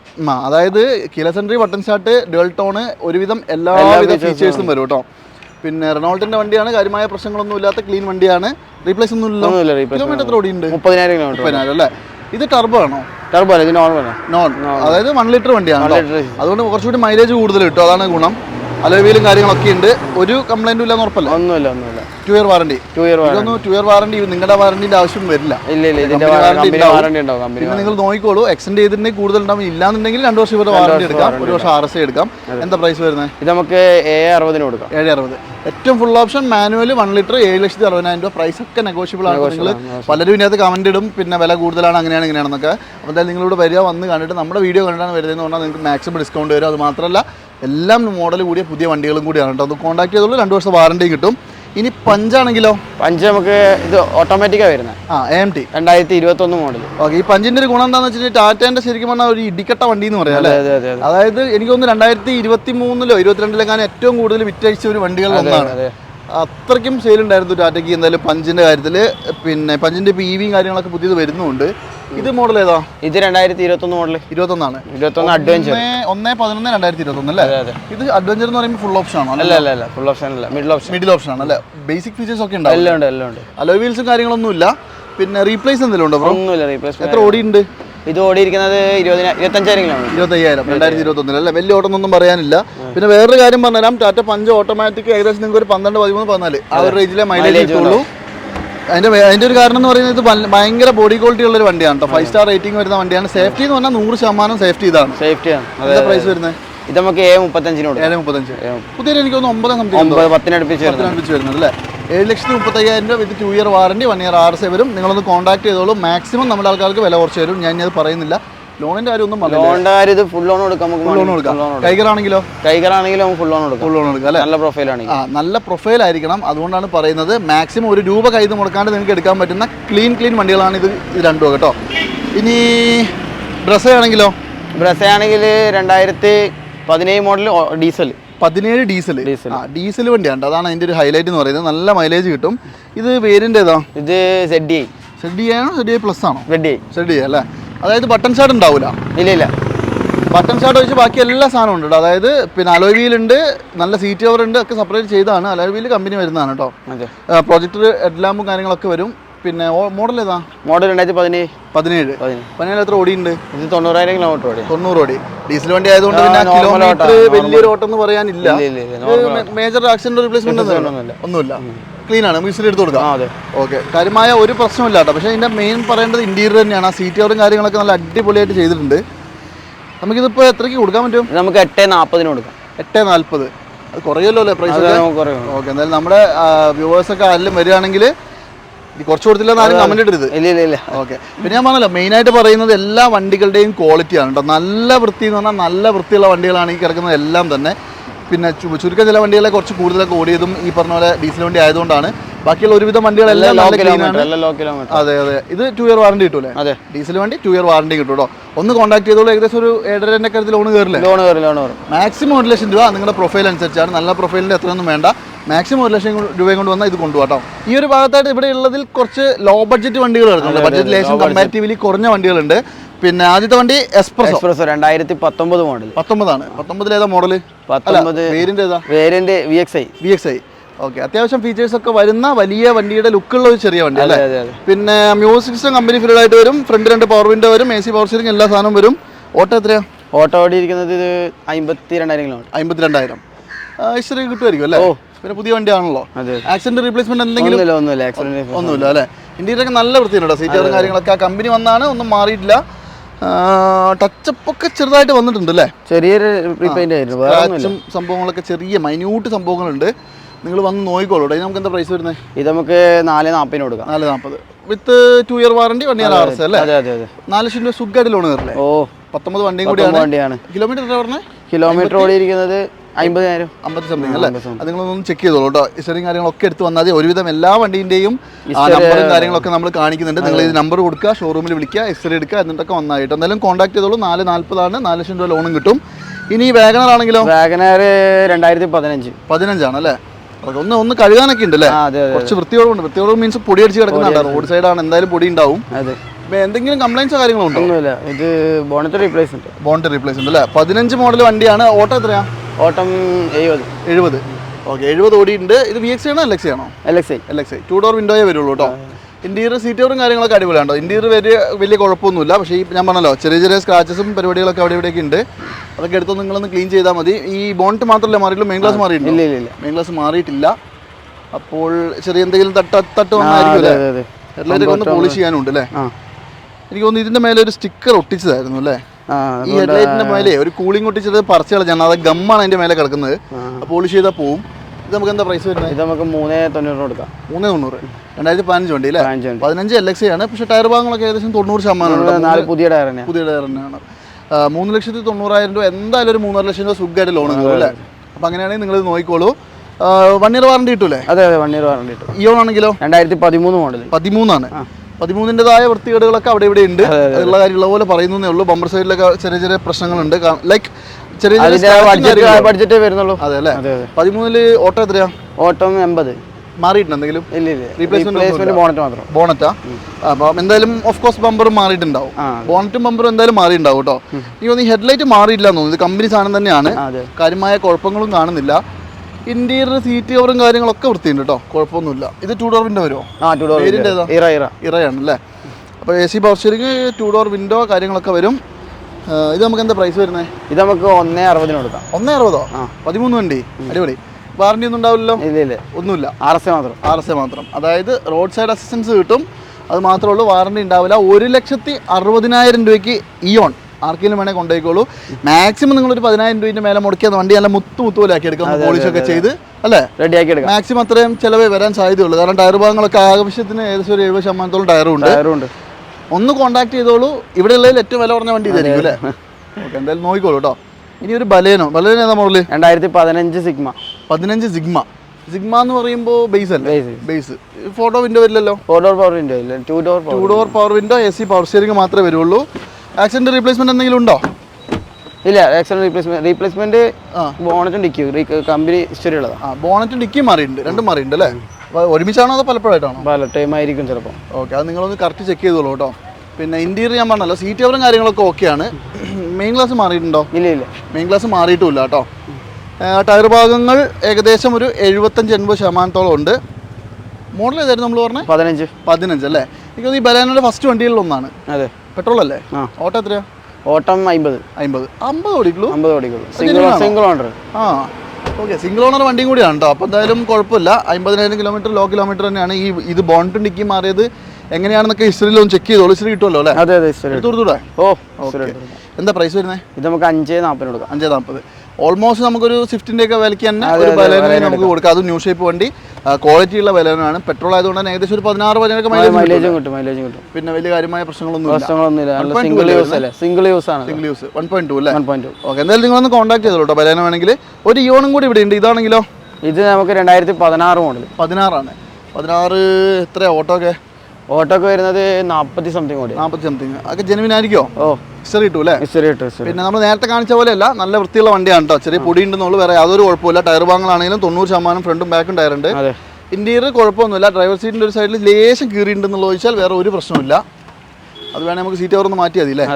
അതായത് keyless entry button start dual tone ഒരുവിധം എല്ലാവിധ ഫീച്ചേഴ്സും വരും കേട്ടോ പിന്നെ റെനോൾട്ടിന്റെ വണ്ടിയാണ് കാര്യമായ പ്രശ്നങ്ങളൊന്നും ഇല്ലാത്ത ക്ലീൻ വണ്ടിയാണ്. റീപ്ലേസ് ഒന്നും ഇല്ല. കിലോമീറ്റർ എത്ര ഓടിയുണ്ട് മുപ്പതിനായിരം കിലോമീറ്റർ അല്ലേ? ഇത് ടർബോ ആണോ? ടർബോ നോർമലാണ് നോൺ അതായത് വൺ ലിറ്റർ വണ്ടിയാണ്. അതുകൊണ്ട് കുറച്ചുകൂടി മൈലേജ് കൂടുതൽ കിട്ടും. അതാണ് ഗുണം. അലോവിയിലും കാര്യങ്ങളൊക്കെ ഉണ്ട്. ഒരു കംപ്ലൈന്റും ഇല്ല ഉറപ്പല്ല? ഒന്നുമില്ല ഒന്നുമില്ല. Two year warranty two year ഇതൊന്നും ടു ഇയർ വാറണ്ടി നിങ്ങളുടെ വാറണ്ടിന്റെ ആവശ്യം വരില്ല. ഇല്ല ഇല്ല ഇതിന്റെ. വാറണ്ടി ഉണ്ടാവും. കമ്പനി പിന്നെ നിങ്ങൾ നോക്കിക്കോളൂ. എക്സ്റ്റെൻഡ് ചെയ്തിട്ടുണ്ടെങ്കിൽ കൂടുതൽ ഉണ്ടാവും ഇല്ലാന്നുണ്ടെങ്കിൽ രണ്ട് വർഷം ഇവരുടെ വാറണ്ടി എടുക്കാം. ഒരു വർഷം ആർ എസ് എടുക്കാം. എന്താ പ്രൈസ് വരുന്നത് ഇത് നമുക്ക് ഏ അറുപതിന് കൊടുക്കാം. ഏഴ് അറുപത്. ഏറ്റവും full option manual one litre ഏഴ് ലക്ഷത്തി അറുപതിനായിരം രൂപ. പ്രൈസ് ഒക്കെ നെഗോഷ്യബിൾ ആണ്. നിങ്ങൾ പലരും ഇതിനകത്ത് കമന്റ് ഇടും. പിന്നെ വില കൂടുതലാണ് അങ്ങനെയാണ് ഇങ്ങനെയാണെന്നൊക്കെ. അപ്പോൾ എന്തായാലും നിങ്ങളിവിടെ വരിക വന്ന് കണ്ടിട്ട് നമ്മുടെ വീഡിയോ കണ്ടിട്ടാണ് വരുന്നതെന്ന് പറഞ്ഞാൽ നിങ്ങൾക്ക് മാക്സിമം ഡിസ്കൗണ്ട് വരും. അത് മാത്രമല്ല എല്ലാം മോഡൽ കൂടിയ പുതിയ വണ്ടികളും കൂടിയാണ് കേട്ടോ. അത് കോൺടാക്ട് ചെയ്തോളൂ രണ്ട് വർഷം വാറണ്ടി കിട്ടും. ഇനി പഞ്ചാണെങ്കിലോ പഞ്ച് നമുക്ക് ഇത് ഓട്ടോമാറ്റിക്കാണ് വരുന്നത് ആ എം ടി രണ്ടായിരത്തി ഇരുപത്തി ഒന്ന് മോഡൽ ഓക്കെ ഈ പഞ്ചിന്റെ ഒരു ഗുണം എന്താണെന്ന് വെച്ചാൽ ടാറ്റേന്റെ ശരിക്കും പറഞ്ഞാൽ ഒരു ഇടിക്കട്ട വണ്ടി എന്ന് പറയാം അല്ലേ? അതായത് എനിക്ക് തോന്നുന്നു രണ്ടായിരത്തി ഇരുപത്തി മൂന്നിലോ ഇരുപത്തിരണ്ടിലോ ഏറ്റവും കൂടുതൽ വിറ്റഴിച്ച ഒരു വണ്ടികളിൽ ഒന്നാണ്. അതെ. അത്രയ്ക്കും സെയിൽ ഉണ്ടായിരുന്നു ടാറ്റയ്ക്ക് എന്തായാലും പഞ്ചിന്റെ കാര്യത്തിൽ പിന്നെ പഞ്ചിന്റെ ഇപ്പോൾ ഇ വിയും കാര്യങ്ങളൊക്കെ പുതിയത് വരുന്നുണ്ട്. ഇത് മോഡൽ ഏതാ? ഇത് രണ്ടായിരത്തി ഇരുപത്തി ഒന്ന് മോഡൽ ഇരുപത്തൊന്നാണ്. ഇരുപത്തൊന്ന് അഡ്വഞ്ചർ ഒന്ന് പതിനൊന്ന് രണ്ടായിരത്തി ഇരുപത്തൊന്ന് അല്ലേ ഇത് അഡ്വഞ്ചർ എന്ന് പറയുമ്പോൾ ഫുൾ ഓപ്ഷൻ ആണോ? അല്ല അല്ല അല്ല. ഫുൾ ഓപ്ഷൻ അല്ല. മിഡിൽ ഓപ്ഷൻ മിഡിൽ ഓപ്ഷൻ ആണ് അല്ലേ ബേസിക് ഫീച്ചേഴ്സ് ഒക്കെ ഉണ്ടാവും. എല്ലാം ഉണ്ട് എല്ലാം ഉണ്ട്. അലോ വീൽസും കാര്യങ്ങളൊന്നും ഇല്ല. പിന്നെ റീപ്ലേസ് എന്തെങ്കിലും ഉണ്ടോ ഒന്നുമില്ല റീപ്ലേസ് എത്ര ഓടിയുണ്ട് ഇത് ഓടിയിരിക്കുന്നത് ഇരുപത്തഞ്ചായിരം കിലോമീറ്റർ ഇരുപത്തയ്യായിരം രണ്ടായിരത്തി ഇരുപത്തൊന്നിൽ അല്ലേ? വലിയ ഓട്ടം ഒന്നും പറയാനില്ല. പിന്നെ വേറൊരു കാര്യം പറഞ്ഞുതരാം. ടാറ്റ പഞ്ച് ഓട്ടോമാറ്റിക് ഏകദേശം നിങ്ങൾക്ക് ഒരു പന്ത്രണ്ട് പതിമൂന്ന് പതിനാല് ആ ഒരു റേഞ്ചിലെ മൈലേജ് കിട്ടുള്ളൂ. അതിന്റെ അതിന്റെ ഒരു കാരണം എന്ന് പറയുന്നത് ഇത് ഭയങ്കര ബോഡി ക്വാളിറ്റി ഉള്ള ഒരു വണ്ടിയാണ് ഫൈവ് സ്റ്റാർ റേറ്റിംഗ് വരുന്ന വണ്ടിയാണ്. സേഫ്റ്റി എന്ന് പറഞ്ഞാൽ നൂറ് ശതമാനം സേഫ്റ്റി ഇതാണ്. സേഫ്റ്റിയാണ് പ്രൈസ് വരുന്നത്? ഇത് നമുക്ക് ഏ മുപ്പത്തഞ്ചിനോട് ഏഴ് മുപ്പത്തഞ്ച്. പുതിയ എനിക്ക് തോന്നുന്നു ഒമ്പത് സംതിങ് ഒമ്പത് പത്തിനടുപ്പിച്ച് വരുന്നത് അടുപ്പിച്ച് വരുന്നത് അല്ലേ? ഏഴ് ലക്ഷത്തി മുപ്പത്തയ്യായിരം രൂപ with two year warranty one year R C വരും. നിങ്ങളൊന്ന് കോൺടാക്ട് ചെയ്തോളൂ. മാക്സിമം നമ്മുടെ ആൾക്കാർക്ക് വില കുറച്ച് തരും ഞാൻ അത് പറയുന്നില്ല. ലോണിന്റെ കാര്യം ഒന്നും ലോണിന്റെ കാര്യം ഇത് ഫുൾ ലോൺ കൊടുക്കാം നമുക്ക് ലോൺ കൊടുക്കാം ആണെങ്കിലോ? ടൈഗർ നമുക്ക് ഫുൾ ലോൺ കൊടുക്കാം ഫുൾ ലോൺ കൊടുക്കാം അല്ലേ? നല്ല പ്രൊഫൈലാണെങ്കിൽ ആ നല്ല പ്രൊഫൈൽ ആയിരിക്കണം. അതുകൊണ്ടാണ് പറയുന്നത് മാക്സിമം ഒരു രൂപ കയ്യിൽ മുടക്കാണ്ട് നിങ്ങൾക്ക് എടുക്കാൻ പറ്റുന്ന ക്ലീൻ ക്ലീൻ വണ്ടികളാണ് ഇത് ഇത് രണ്ടും കേട്ടോ. ഇനി ഡ്രസ്സ് ആണെങ്കിലോ ബ്രസ ആണെങ്കിൽ രണ്ടായിരത്തി പതിനേഴ് മോഡൽ ഡീസൽ പതിനേഴ് ഡീസൽ ഡീസൽ ഡീസൽ വണ്ടിയാണ് അതാണ് അതിന്റെ ഒരു ഹൈലൈറ്റ് എന്ന് പറയുന്നത്. നല്ല മൈലേജ് കിട്ടും. ഇത് വേരിന്റെ ഏതാ? ഇത് സെഡ് ഐ സെഡ് ആണോ? സെഡ് പ്ലസ് ആണോ? സെഡ് ഐ സെഡ് അല്ലേ? അതായത് ബട്ടൺ ഷാർട്ട് ഉണ്ടാവില്ല ഇല്ല ഇല്ല. ബട്ടൺ ഷാർട്ട് ഒഴിച്ച് ബാക്കി എല്ലാ സാധനവും ഉണ്ട് അതായത് പിന്നെ അലോയ് വീൽ ഉണ്ട് നല്ല സീറ്റ് കവർ ഉണ്ട് ഒക്കെ സെപ്പറേറ്റ് ചെയ്താണ്. അലോയ് വീൽ കമ്പനി വരുന്നതാണ് കേട്ടോ പ്രൊജക്ടർ എഡ്ലാമ്പും കാര്യങ്ങളൊക്കെ വരും. പിന്നെ മോഡൽ ഏതാ? മോഡൽ രണ്ടായിരത്തി പതിനേഴ്. പതിനേഴ്. പതിനേഴ്. എത്ര ഓടിയുണ്ട്? ഇത് തൊണ്ണൂറായിരം കിലോമീറ്റർ ഓടി. തൊണ്ണൂറ് ഓടി. ഡീസൽ വണ്ടി ആയതുകൊണ്ട് പിന്നെ കിലോമീറ്റർ വലിയൊരു ഓട്ടം. എന്ന് പറയാനില്ല. മേജർ ആക്സിഡന്റ് റീപ്ലേസ്മെന്റ് ഒന്നുമില്ല. ക്ലീൻ ആണ്. എടുത്ത് കൊടുക്കാം. അതെ. ഓക്കെ കാര്യമായ ഒരു പ്രശ്നമില്ല കേട്ടോ. പക്ഷേ ഇതിന്റെ മെയിൻ പറയേണ്ടത് ഇന്റീരിയർ തന്നെയാണ്. ആ സീറ്റ് കവറും കാര്യങ്ങളൊക്കെ നല്ല അടിപൊളിയായിട്ട് ചെയ്തിട്ടുണ്ട്. നമുക്കിതിപ്പോൾ എത്രയ്ക്ക് കൊടുക്കാൻ പറ്റും? നമുക്ക് എട്ട് നാൽപ്പതിന് കൊടുക്കാം. എട്ട് നാൽപ്പത് അത് കുറയല്ലോ അല്ലേ പ്രൈസ് ഓക്കെ എന്തായാലും നമ്മുടെ വ്യൂവേഴ്സൊക്കെ ആരെങ്കിലും വരികയാണെങ്കിൽ കുറച്ച് കൊടുത്തില്ല ആരും കമന്റ് ഇടരുത്. ഇല്ല ഇല്ല ഇല്ല. ഓക്കെ പിന്നെ ഞാൻ പറഞ്ഞല്ലോ മെയിൻ ആയിട്ട് പറയുന്നത് എല്ലാ വണ്ടികളുടെയും ക്വാളിറ്റിയാണ് കേട്ടോ നല്ല വൃത്തി എന്ന് പറഞ്ഞാൽ നല്ല വൃത്തിയുള്ള വണ്ടികളാണ് ഈ കിടക്കുന്നത് എല്ലാം തന്നെ. പിന്നെ ചുരുക്കം ചില വണ്ടികളെ കുറച്ച് കൂടുതലൊക്കെ ഓടിയതും ഈ പറഞ്ഞ പോലെ ഡീസൽ വണ്ടി ആയതുകൊണ്ടാണ്. ബാക്കിയുള്ള ഒരുവിധം വണ്ടികളെല്ലാം നല്ല കിലോമീറ്റർ അതെ അതെ. ഇത് ടു ഇയർ വാറണ്ടി കിട്ടൂലേ അതെ. ഡീസൽ വണ്ടി ടു ഇയർ വാറണ്ടി കിട്ടും കേട്ടോ ഒന്ന് കോൺടാക്ട് ചെയ്തോളൂ ഏകദേശം ഒരു ഏഴരന്റെ കാര്യത്തിൽ ലോൺ കയറില്ലേ ലോൺ കയറി ലോൺ കയറും മാക്സിമം ഒരു ലക്ഷം രൂപ നിങ്ങളുടെ പ്രൊഫൈൽ അനുസരിച്ചാണ്. നല്ല പ്രൊഫൈലിന്റെ എത്രയൊന്നും വേണ്ട. മാക്സിമം ഒരു ലക്ഷം രൂപയും കൊണ്ട് വന്നാൽ ഇത് കൊണ്ടുപോകാം ഈ ഒരു ഭാഗത്തായിട്ട് ഇവിടെ ഉള്ളതിൽ കുറച്ച് ലോ ബഡ്ജറ്റ് വണ്ടികൾ കിടക്കുന്നുണ്ട് ബഡ്ജറ്റ് ലേശം കമ്പാരിറ്റീവ്ലി കുറഞ്ഞ വണ്ടികളുണ്ട്. പിന്നെ ആദ്യത്തെ വണ്ടി എക്സ്പ്രസ് എക്സ്പ്രസ് രണ്ടായിരത്തി പത്തൊമ്പത് മോഡൽ പത്തൊമ്പതാണ്. പത്തൊമ്പതിൽ ഏതാ മോഡൽ പത്തൊമ്പത് വേരിന്റെ ഏതാ? പേരിന്റെ V X I V X I okay അത്യാവശ്യം ഫീച്ചേഴ്സ് ഒക്കെ വരുന്ന വലിയ വണ്ടിയുടെ ലുക്കുള്ള ഒരു ചെറിയ വണ്ടി അല്ലേ? പിന്നെ മ്യൂസിക് സിസ്റ്റം കമ്പനി ഫിൽഡ് ആയിട്ട് വരും. ഫ്രണ്ട് രണ്ട് പവർ വിൻഡോ വരും എ സി പവർ സ്റ്റിയറിംഗ് എല്ലാ സാധനവും വരും. ഓട്ടോ എത്രയാ? ഓട്ടോ ഓടിയിരിക്കുന്നത് ഇത് അമ്പത്തി രണ്ടായിരം കിലോമീറ്റർ അമ്പത്തിരണ്ടായിരം ഇഷ്ടം കിട്ടുമായിരിക്കും അല്ലേ? ഓ. പിന്നെ പുതിയ വണ്ടിയാണല്ലോ. ആക്സിഡന്റ് റീപ്ലേസ്മെന്റ് എന്തെങ്കിലും? ഒന്നുമില്ല ഒന്നുമില്ല. ആക്സിഡന്റ് ഒന്നുമില്ല അല്ലേ? ഇന്ത്യയിലൊക്കെ നല്ല വൃത്തിയുണ്ടോ സീറ്റുകളും കാര്യങ്ങളൊക്കെ. ആ കമ്പനി വന്നാണ് ഒന്നും മാറിയിട്ടില്ല. ടച്ചപ്പ് ഒക്കെ ചെറുതായിട്ട് വന്നിട്ടുണ്ട് അല്ലേ? ചെറിയൊരു സംഭവങ്ങളൊക്കെ ചെറിയ മൈന്യൂട്ട് സംഭവങ്ങളുണ്ട്. നിങ്ങൾ വന്ന് നോക്കിക്കോളൂ ഇതിന് നമുക്ക് എന്താ പ്രൈസ് വരുന്നത് ഇത് നമുക്ക് നാല് നാൽപ്പതിന് കൊടുക്കാം. നാല് നാൽപ്പത് with two year warranty one year R S അല്ലേ? അതെ അതെ അതെ. നാല് ലക്ഷം രൂപ സുഖമായിട്ട് ലോൺ കയറില്ലേ? ഓ. പത്തൊമ്പത് വണ്ടിയും കൂടി കൂടിയാണ്. വണ്ടിയാണ്. കിലോമീറ്റർ എത്ര പറഞ്ഞത് കിലോമീറ്റർ ഓടിയിരിക്കുന്നത് അമ്പതിനായിരം. അമ്പത്തി സംതിങ് അല്ലേ? അത് നിങ്ങളൊന്ന് ചെക്ക് ചെയ്തോളൂ കേട്ടോ ഹിസ്റ്ററിയും കാര്യങ്ങളൊക്കെ എടുത്ത് വന്നാൽ ഒരുവിധം എല്ലാ വണ്ടീന്റെയും നമ്പറും കാര്യങ്ങളൊക്കെ നമ്മൾ കാണിക്കുന്നുണ്ട്. നിങ്ങൾ ഇത് നമ്പർ കൊടുക്കുക ഷോറൂമിൽ വിളിക്കുക എക്സ്റേ എടുക്കുക എന്നിട്ടൊക്കെ വന്നായിട്ട്. എന്തായാലും കോൺടാക്ട് ചെയ്തോളൂ. നാല് നാൽപ്പതാണ് നാല് ലക്ഷം രൂപ ലോണും കിട്ടും. ഇനി വാഗനർ ആണെങ്കിലും? വാഗനാർ രണ്ടായിരത്തി പതിനഞ്ച്. പതിനഞ്ചാണ് അല്ലേ? ഒന്ന് ഒന്ന് കഴുകാനൊക്കെ ഉണ്ട് അല്ലേ? കുറച്ച് വൃത്തിയോടുണ്ട് വൃത്തിയോട് മീൻസ് പൊടി അടിച്ച് കിടക്കുന്നുണ്ട് റോഡ് സൈഡാണ് എന്തായാലും പൊടി ഉണ്ടാവും. എന്തെങ്കിലും കംപ്ലൈൻസോ കാര്യങ്ങളോ ഒന്നുമില്ല. ഇത് ബോണറ്റ് റീപ്ലേസ്മെന്റ് ബോണറ്റ് റീപ്ലേസ് ഉണ്ട് അല്ലേ? പതിനഞ്ച് മോഡൽ വണ്ടിയാണ്. ഓട്ടോ എത്രയാ? ഓട്ടം എഴുപത്. എഴുപത്. ഓക്കെ എഴുപത് ഉണ്ട് ഇത് വി എക്സ് ആണോ എൽ എക്സ് ആണോ? L X L X two door വിൻഡോയെ വരുള്ളൂ കേട്ടോ ഇന്റീരിയർ സീറ്റ് കവറും കാര്യങ്ങളൊക്കെ അടിപൊളിയാണോ ഇന്റീരിയർ വലിയ വലിയ കുഴപ്പമൊന്നുമില്ല. പക്ഷേ ഈ ഞാൻ പറഞ്ഞല്ലോ ചെറിയ ചെറിയ സ്ക്രാച്ചസും പരിപാടികളൊക്കെ അവിടെ ഇവിടെയൊക്കെ ഉണ്ട്. അതൊക്കെ എടുത്ത് നിങ്ങളൊന്ന് ക്ലീൻ ചെയ്താൽ മതി. ഈ ബോണ്ട് മാത്രമല്ല മാറിയിട്ടുള്ളൂ മെയിൻ ഗ്ലാസ് മാറിയിട്ടില്ല ഇല്ല ഇല്ല ഇല്ല. മെയിൻ ഗ്ലാസ് മാറിയിട്ടില്ല. അപ്പോൾ ചെറിയ എന്തെങ്കിലും തട്ട തട്ട് വന്നായിരിക്കും ഒന്ന് പോളിഷ് ചെയ്യാനുണ്ട് അല്ലേ? എനിക്ക് തോന്നുന്നു ഇതിന്റെ മേലെ ഒരു സ്റ്റിക്കർ ഒട്ടിച്ചതായിരുന്നു അല്ലേ? ഈ ഹെഡ്ലൈറ്റിന്റെ മേലെ ഒരു കൂളിംഗ് ഒട്ടിച്ചത് പറിച്ചു കളഞ്ഞാണ്. അത് ഗമ്മാണ് അതിന്റെ മേലെ കിടക്കുന്നത്. പോളിഷ് ചെയ്താൽ പോവും. ഇത് നമുക്ക് എന്താ പ്രൈസ് വരുന്നത്? ഇത് നമുക്ക് മൂന്നേ തൊണ്ണൂറ് കൊടുക്കാം. മൂന്നേ തൊണ്ണൂറ്. രണ്ടായിരത്തി പതിനഞ്ച് വണ്ടി അല്ലേ? പതിനഞ്ച് വണ്ടി. പതിനഞ്ച് എൽ എക്സ് ആണ്. പക്ഷേ ടയർ ഭാഗങ്ങളൊക്കെ ഏകദേശം തൊണ്ണൂറ് ശതമാനം നാല് പുതിയ ടയർ തന്നെയാണ് പുതിയ ടയർ തന്നെയാണ്. മൂന്ന് ലക്ഷത്തി തൊണ്ണൂറായിരം രൂപ എന്തായാലും ഒരു മൂന്നര ലക്ഷം രൂപ സുഖമായിട്ട് ലോൺ കിട്ടും അല്ലേ? അപ്പം അങ്ങനെയാണെങ്കിൽ നിങ്ങൾ നോക്കിക്കോളൂ. വൺ ഇയർ വാറണ്ടി കിട്ടൂലേ? അതെ അതെ വൺ ഇയർ വാറണ്ടി കിട്ടും. ഇയോൺ ആണെങ്കിലോ? രണ്ടായിരത്തി പതിമൂന്ന് മോഡൽ പതിമൂന്നാണ്. പതിമൂന്നിന്റെതായ വൃത്തികേടുകളൊക്കെ അവിടെ ഇവിടെ ഉണ്ട്. ഉള്ള കാര്യമുള്ള പോലെ പറയുന്നേ ഉള്ളൂ. ബമ്പർ സൈഡിലൊക്കെ ചെറിയ ചെറിയ പ്രശ്നങ്ങളുണ്ട്. ലൈക്ക് ചെറിയ ബഡ്ജറ്റ് ബഡ്ജറ്റേ വരുന്നുള്ളൂ. അതെ അല്ലേ? പതിമൂന്നിൽ ഓട്ടോ എത്രയാ? ഓട്ടോ എൺപത്. മാറിയിട്ടുണ്ട് എന്തെങ്കിലും? ഇല്ല ഇല്ല. റീപ്ലേസ്മെന്റ് ബോണറ്റ് മാത്രം. ബോണറ്റാ അപ്പം എന്തായാലും ഓഫ് കോഴ്സ് ബമ്പർ മാറിയിട്ടുണ്ടാവും. ആ. ബോണറ്റും ബമ്പറും എന്തായാലും മാറിയിട്ടുണ്ടാവും കേട്ടോ ഈ ഒന്ന് ഹെഡ്ലൈറ്റ് മാറിയില്ല തോന്നുന്നു. ഇത് കമ്പനി സാധനം തന്നെയാണ്. കാര്യമായ കുഴപ്പങ്ങളും കാണുന്നില്ല. ഇന്റീരിയർ സീറ്റ് കവറും കാര്യങ്ങളൊക്കെ വൃത്തിയുണ്ട് കേട്ടോ കുഴപ്പമൊന്നുമില്ല. ഇത് ടൂ ഡോർ വിൻഡോ വരുമോ ആ ടു ഡോർ? ഇറ ഇറ. ഇറയാണ് അല്ലേ? അപ്പോൾ A C power steering two door window കാര്യങ്ങളൊക്കെ വരും. ഇത് നമുക്ക് എന്താ പ്രൈസ് വരുന്നത് ഇത് നമുക്ക് ഒന്നേ അറുപതിന് കൊടുക്കാം. ഒന്നേ അറുപതോ? ആ. പതിമൂന്ന് വണ്ടി? അടിപൊളി. വാറണ്ടി ഒന്നും ഉണ്ടാവില്ലല്ലോ? ഇല്ല ഇല്ല. ഒന്നുമില്ല. ആർ എസ് എ മാത്രം. ആർ എസ് എ മാത്രം. അതായത് റോഡ് സൈഡ് അസിസ്റ്റൻസ് കിട്ടും. അത് മാത്രമേ ഉള്ളൂ വാറണ്ടി ഉണ്ടാവില്ല. ഒരു ലക്ഷത്തി അറുപതിനായിരം രൂപയ്ക്ക് ഇയോൺ ആർക്കെങ്കിലും വേണേൽ കൊണ്ടുപോയിക്കോളൂ. മാക്സിമം നിങ്ങൾ ഒരു പതിനായിരം രൂപയുടെ മേലെ മുടക്കിയാൽ വണ്ടി നല്ല മുത്തു മുത്തു പോലെ ആക്കി എടുക്കാം പോളിഷ് ഒക്കെ ചെയ്ത്. അല്ലേ? റെഡിയാക്കി എടുക്കാം. മാക്സിമം അത്രയും ചിലവേ വരാൻ സാധ്യതയുള്ളൂ. കാരണം ടയർ ഭാഗങ്ങളൊക്കെ ആവശ്യത്തിന് ഏകദേശം ഒരു എഴുപത് ശതമാനത്തോളം ടയറും ഉണ്ട്. ടയറും ഉണ്ട്. ഒന്ന് കോണ്ടാക്ട് ചെയ്തോളൂ. ഇവിടെ ഉള്ളതിൽ ഏറ്റവും വില കുറഞ്ഞ വണ്ടി ഇതായിരിക്കും അല്ലേ? ഓക്കെ എന്തായാലും നോക്കിക്കോളൂ കേട്ടോ. ഇനി ഒരു ബലേനോ. ബലേനോ ഏതാ മോഡൽ രണ്ടായിരത്തി പതിനഞ്ച് സിഗ്മ. പതിനഞ്ച് സിഗ്മ. സിഗ്മ എന്ന് പറയുമ്പോൾ ബേസ് അല്ലേ. ബേസ് ഫോട്ടോ വിൻഡോ വരില്ലല്ലോ? ഫോർ ഡോർ പവർ വിൻഡോ ഇല്ല. Two door two door power window A C power steering മാത്രമേ വരുള്ളൂ. ആക്സിഡന്റ് റീപ്ലേസ്മെന്റ് എന്തെങ്കിലും ഉണ്ടോ? ഇല്ല ആക്സിഡന്റ് റീപ്ലേസ്മെന്റ് റീപ്ലേസ്മെന്റ്. ബോണറ്റും ഡിക്കും. കമ്പനി ഹിസ്റ്ററി ഉള്ളതാണ് ആ ബോണറ്റും ഡിക്കിയും മാറിയിട്ടുണ്ട്. രണ്ടും മാറിയിട്ടുണ്ട് അല്ലേ? ഒരുമിച്ചാണോ അതോ പലപ്പോഴായിട്ടാണോ? പല ടൈം ആയിരിക്കും ചിലപ്പോൾ ഓക്കെ അത് നിങ്ങളൊന്ന് കറക്റ്റ് ചെക്ക് ചെയ്തോളൂ കേട്ടോ. പിന്നെ ഇന്റീരിയർ ഞാൻ പറഞ്ഞല്ലോ സീറ്റ് കവറും കാര്യങ്ങളൊക്കെ ഓക്കെയാണ് മെയിൻ ഗ്ലാസ് മാറിയിട്ടുണ്ടോ? ഇല്ല ഇല്ല. മെയിൻ ഗ്ലാസ് മാറിയിട്ടുമില്ല കേട്ടോ. ടയർ ഭാഗങ്ങൾ ഏകദേശം ഒരു എഴുപത്തഞ്ച് എൺപത് ശതമാനത്തോളം ഉണ്ട്. മോഡൽ ഏതായിരുന്നു നമ്മൾ പറഞ്ഞത് പതിനഞ്ച്. പതിനഞ്ച് അല്ലേ? എനിക്ക് ഈ ബലാനയുടെ ഫസ്റ്റ് വണ്ടികളിൽ ഒന്നാണ് അതെ. പെട്രോൾ അല്ലേ? ഓട്ടം എത്രയാ? ഓട്ടം അമ്പത്. അമ്പത്. അമ്പത് ഓടിക്കുള്ളൂ? അമ്പത് ഓടിക്കുള്ളൂ. സിംഗിൾ സിംഗിൾ ഓണർ ആ. ഓക്കെ സിംഗിൾ ഓണർ വണ്ടിയും കൂടിയാണ് കേട്ടോ അപ്പോൾ എന്തായാലും കുഴപ്പമില്ല. അമ്പതിനായിരം കിലോമീറ്റർ ലോ കിലോമീറ്റർ തന്നെയാണ് ഈ ഇത് ബോണ്ടുണ്ടിക്ക് മാറിയത്. എങ്ങനെയാണെന്നൊക്കെ ഹിസ്റ്ററിയിൽ ഒന്ന് ചെക്ക് ചെയ്തോളൂ. ഹിസ്റ്ററി കിട്ടുമല്ലോ അല്ലേ? അതെ അതെ ഹിസ്റ്ററി ഓ ഓക്കെ എന്താ പ്രൈസ് വരുന്നത് ഇത് നമുക്ക് അഞ്ച് നാൽപ്പതിന് കൊടുക്കാം. അഞ്ചേ നാൽപ്പത് ഓൾമോസ്റ്റ് നമുക്കൊരു സ്വിഫ്റ്റിന്റെ ഒക്കെ വിലയ്ക്ക് തന്നെ ഒരു ബലേനെ നമുക്ക് കൊടുക്കാം. അത് ന്യൂ ഷേപ്പ് വണ്ടി. ക്വാളിറ്റി ഉള്ള ബലേനാണ് പെട്രോൾ ആയതുകൊണ്ട് തന്നെ ഏകദേശം ഒരു പതിനാറ് പതിനൊക്കെ മൈലേജ് മൈലേജും കിട്ടും. മൈലേജ് കിട്ടും. പിന്നെ വലിയ കാര്യമായ പ്രശ്നങ്ങളൊന്നും ഇല്ല പ്രശ്നങ്ങളൊന്നുമില്ല. നല്ല 1.2 സിംഗിൾ യൂസ് അല്ലേ സിംഗിൾ യൂസ് ആണ്. Single use one point two അല്ലേ? വൺ പോയിന്റ് ടു ഓക്കെ എന്തായാലും നിങ്ങളൊന്ന് കോൺടാക്ട് ചെയ്തോളൂ കേട്ടോ ബലേന വേണമെങ്കിൽ. ഒരു ഇയോണും കൂടി ഇവിടെ ഉണ്ട്. ഇതാണെങ്കിലോ? ഇത് നമുക്ക് രണ്ടായിരത്തി പതിനാറ് മോഡൽ പതിനാറാണ്. പതിനാറ് എത്ര ഓട്ടോ ഒക്കെ ഓട്ടോ ഒക്കെ വരുന്നത് നാൽപ്പത്തി സംതിങ് കൂടി. നാൽപ്പത്തി സംതിങ് അതൊക്കെ ജെനുവിൻ ആയിരിക്കോ ഓ. ഹിസ്റ്ററി കിട്ടും അല്ലേ ഹിസ്റ്ററി കിട്ടും. പിന്നെ നമ്മൾ നേരത്തെ കാണിച്ച പോലെ അല്ല നല്ല വൃത്തിയുള്ള വണ്ടിയാണ് കേട്ടോ ചെറിയ പൊടി ഉണ്ടെന്നുള്ളൂ വേറെ യാതൊരു കുഴപ്പമില്ല ടയർ ഭാഗങ്ങളാണെങ്കിലും തൊണ്ണൂറ് ശതമാനം ഫ്രണ്ടും ബാക്കും ടയർ ഉണ്ട്. ഇന്റീരിയർ കുഴപ്പമൊന്നുമില്ല. ഡ്രൈവർ സീറ്റിന്റെ ഒരു സൈഡിൽ ലേശം കീറിയിട്ടുണ്ടെന്നുള്ള ചോദിച്ചാൽ വേറെ ഒരു പ്രശ്നമില്ല അത് വേണേൽ നമുക്ക് സീറ്റ് കവർ ഒന്ന് മാറ്റി മതി അല്ലേ.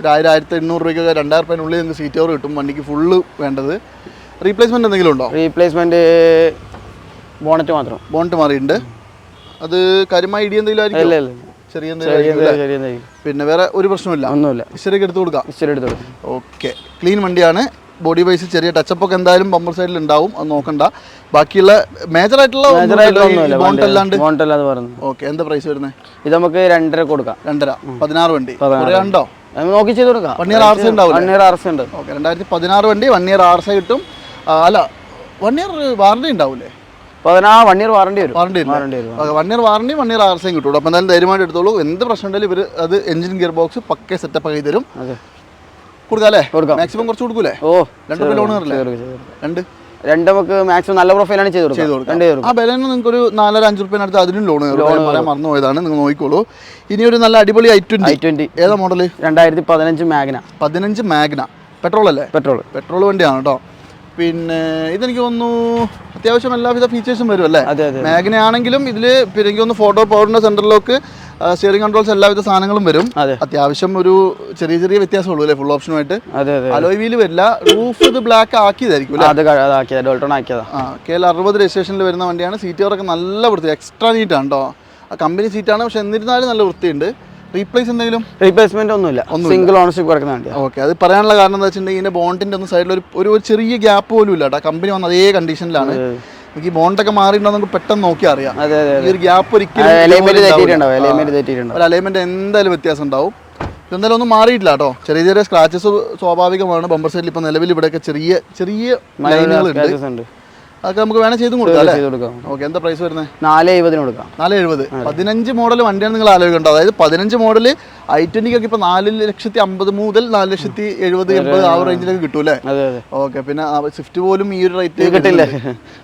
ഒരു ആയിരം ആയിരത്തി എണ്ണൂറ് രൂപയ്ക്കൊക്കെ രണ്ടായിരം രൂപേനുള്ളിൽ നിങ്ങൾക്ക് സീറ്റ് കവർ കിട്ടും. വണ്ടിക്ക് ഫുള്ള് വേണ്ടത്. റീപ്ലേസ്മെന്റ് എന്തെങ്കിലും ഉണ്ടോ? റീപ്ലേസ്മെന്റ് ബോണറ്റ് മാത്രം. ബോണറ്റ് മാറിയിട്ടുണ്ട്. അത് കാര്യമായ ഇടി എന്തെങ്കിലും ആയിരിക്കും ചെറിയ പിന്നെ വേറെ ഒരു പ്രശ്നമില്ല ഒന്നുമില്ല. ഇച്ചിരിയൊക്കെ എടുത്ത് കൊടുക്കാം. ഇസ്റ്ററി എടുത്ത് കൊടുക്കാം. ഓക്കെ. ക്ലീൻ വണ്ടിയാണ്. ബോഡി വൈസ് ചെറിയ ടച്ചപ്പ് ഒക്കെ എന്തായാലും ബമ്പർ സൈഡിൽ ഉണ്ടാവും. അത് നോക്കണ്ട. ബാക്കിയുള്ള മേജർ ആയിട്ടുള്ള ബോണ്ട് അല്ലാണ്ട് ബോണറ്റ് അല്ലാതെ പറഞ്ഞു. ഓക്കെ. എന്താ പ്രൈസ് വരുന്നത് ഇത് നമുക്ക് രണ്ടര കൊടുക്കാം. രണ്ടര. പതിനാറ് വണ്ടി. ഉണ്ടോ? നോക്കി ചെയ്ത് കൊടുക്കാം. വൺ ഇയർ ആർ സി ഉണ്ടാവും വൺ ഇയർ ആർസി ഉണ്ട്. ഓക്കെ. രണ്ടായിരത്തി പതിനാറ് വണ്ടി വൺ ഇയർ ആർ സി കിട്ടും. അല്ല വൺ ഇയർ വാറണ്ടി ഉണ്ടാവില്ലേ പതിനാ വൺ ഇയർ വാറണ്ടി വരും. വാറണ്ടി വാറണ്ടി വരും. One year warranty one year R S കിട്ടുള്ളൂ അപ്പോൾ എന്തായാലും ധൈര്യമായിട്ട് എടുത്തോളൂ. എന്ത് പ്രശ്നം ഉണ്ടെങ്കിലും ഇവർ അത് എഞ്ചിൻ ഗിയർ ബോക്സ് പക്കേ സെറ്റപ്പ് ആക്കി തരും. കൊടുക്കാം. മാക്സിമം കുറച്ച് കൊടുക്കൂലേ? ഓ രണ്ട് ലോൺ. രണ്ട്? രണ്ട് നമുക്ക് മാക്സിമം നല്ല പ്രൊഫൈലാണ് ചെയ്ത് കൊടുക്കാം. ആ ബലന് നിങ്ങൾക്ക് ഒരു നാലര അഞ്ച് റുപ്യനടുത്ത് അതിനും ലോൺ പറയാൻ മറന്നു പോയതാണ്. നിങ്ങൾ നോക്കിക്കോളൂ. ഇനി ഒരു നല്ല അടിപൊളി ഐ ട്വന്റി ട്വന്റി ഏതാ മോഡൽ രണ്ടായിരത്തി പതിനഞ്ച് മാഗ്ന പതിനഞ്ച് മാഗ്ന പെട്രോൾ അല്ലേ? പെട്രോൾ പെട്രോൾ വണ്ടിയാണ് കേട്ടോ. പിന്നെ ഇതെനിക്ക് തോന്നുന്നു അത്യാവശ്യം എല്ലാവിധ ഫീച്ചേഴ്സും വരും അല്ലേ? അതെ അതെ മാഗ്ന ആണെങ്കിലും ഇതിൽ പിന്നെ എനിക്ക് തോന്നുന്നു ഫോട്ടോ പവറിന്റെ സെന്ററിലേക്ക് ലോക്ക് സ്റ്റിയറിംഗ് കൺട്രോൾസ് എല്ലാവിധ സാധനങ്ങളും വരും. അതെ. അത്യാവശ്യം ഒരു ചെറിയ ചെറിയ വ്യത്യാസമുള്ളൂ അല്ലേ? ഫുൾ ഓപ്ഷനുമായിട്ട് അതെ അതെ അലോയ് വീൽ വരില്ല. റൂഫ് ഇത് ബ്ലാക്ക് ആക്കിയതായിരിക്കും ക- എൽ അറുപത് രജിസ്ട്രേഷനിൽ വരുന്ന വണ്ടിയാണ്. സീറ്റ് കവറൊക്കെ നല്ല വൃത്തി എക്സ്ട്രാ നീറ്റാണ് കേട്ടോ ആ കമ്പനി സീറ്റാണ് പക്ഷെ എന്നിരുന്നാലും നല്ല വൃത്തിയുണ്ട്. റീപ്ലേസ് എന്തെങ്കിലും? റീപ്ലേസ്മെന്റ് ഒന്നുമില്ല. സിംഗിൾ ഓണർഷിപ്പ് കിടക്കുന്ന വണ്ടിയാണ് ഓക്കെ അത് പറയാനുള്ള കാരണം എന്താ വെച്ചിട്ടുണ്ടെങ്കിൽ ഇതിന്റെ ബോണ്ടിന്റെ ഒന്ന് സൈഡിൽ ഒരു ഒരു ചെറിയ ഗ്യാപ്പ് പോലും ഇല്ല കേട്ടോ. കമ്പനി വന്ന അതേ കണ്ടീഷനിലാണ് നമുക്ക് ഈ ബോണ്ടൊക്കെ മാറിയിട്ടുണ്ടോ നമുക്ക് പെട്ടെന്ന് നോക്കി അറിയാം. ഈ ഒരു ഗ്യാപ്പ് ഒരിക്കലും അലൈൻമെന്റ് എന്തായാലും വ്യത്യാസം ഉണ്ടാവും. എന്തായാലും ഒന്നും മാറിയിട്ടില്ല കേട്ടോ. ചെറിയ ചെറിയ സ്ക്രാച്ചസ് സ്വാഭാവികമാണ്. ബമ്പർ സൈഡിൽ ഇപ്പൊ നിലവിൽ ഇവിടെയൊക്കെ ചെറിയ ചെറിയ ലൈനുകൾ ഉണ്ട്. അതൊക്കെ നമുക്ക് വേണേൽ ചെയ്തും കൊടുക്കാം അല്ലേ? ചെയ്ത് കൊടുക്കാം. ഓക്കെ എന്താ പ്രൈസ് വരുന്നത് നാല് എഴുപതിന് കൊടുക്കാം. നാല് എഴുപത്. പതിനഞ്ച് മോഡൽ വണ്ടിയാണ് നിങ്ങൾ ആലോചിക്കേണ്ടത്. അതായത് പതിനഞ്ച് മോഡൽ ഐ ട്വന്റിക്കൊക്കെ ഇപ്പൊ നാല് ലക്ഷത്തി അമ്പത് മുതൽ നാല് ലക്ഷത്തി എഴുപത് എൺപത് ആ റേഞ്ചിലൊക്കെ കിട്ടും അല്ലേ? ഓക്കെ പിന്നെ സ്വിഫ്റ്റ് പോലും ഈ ഒരു റേറ്റ് കിട്ടില്ല.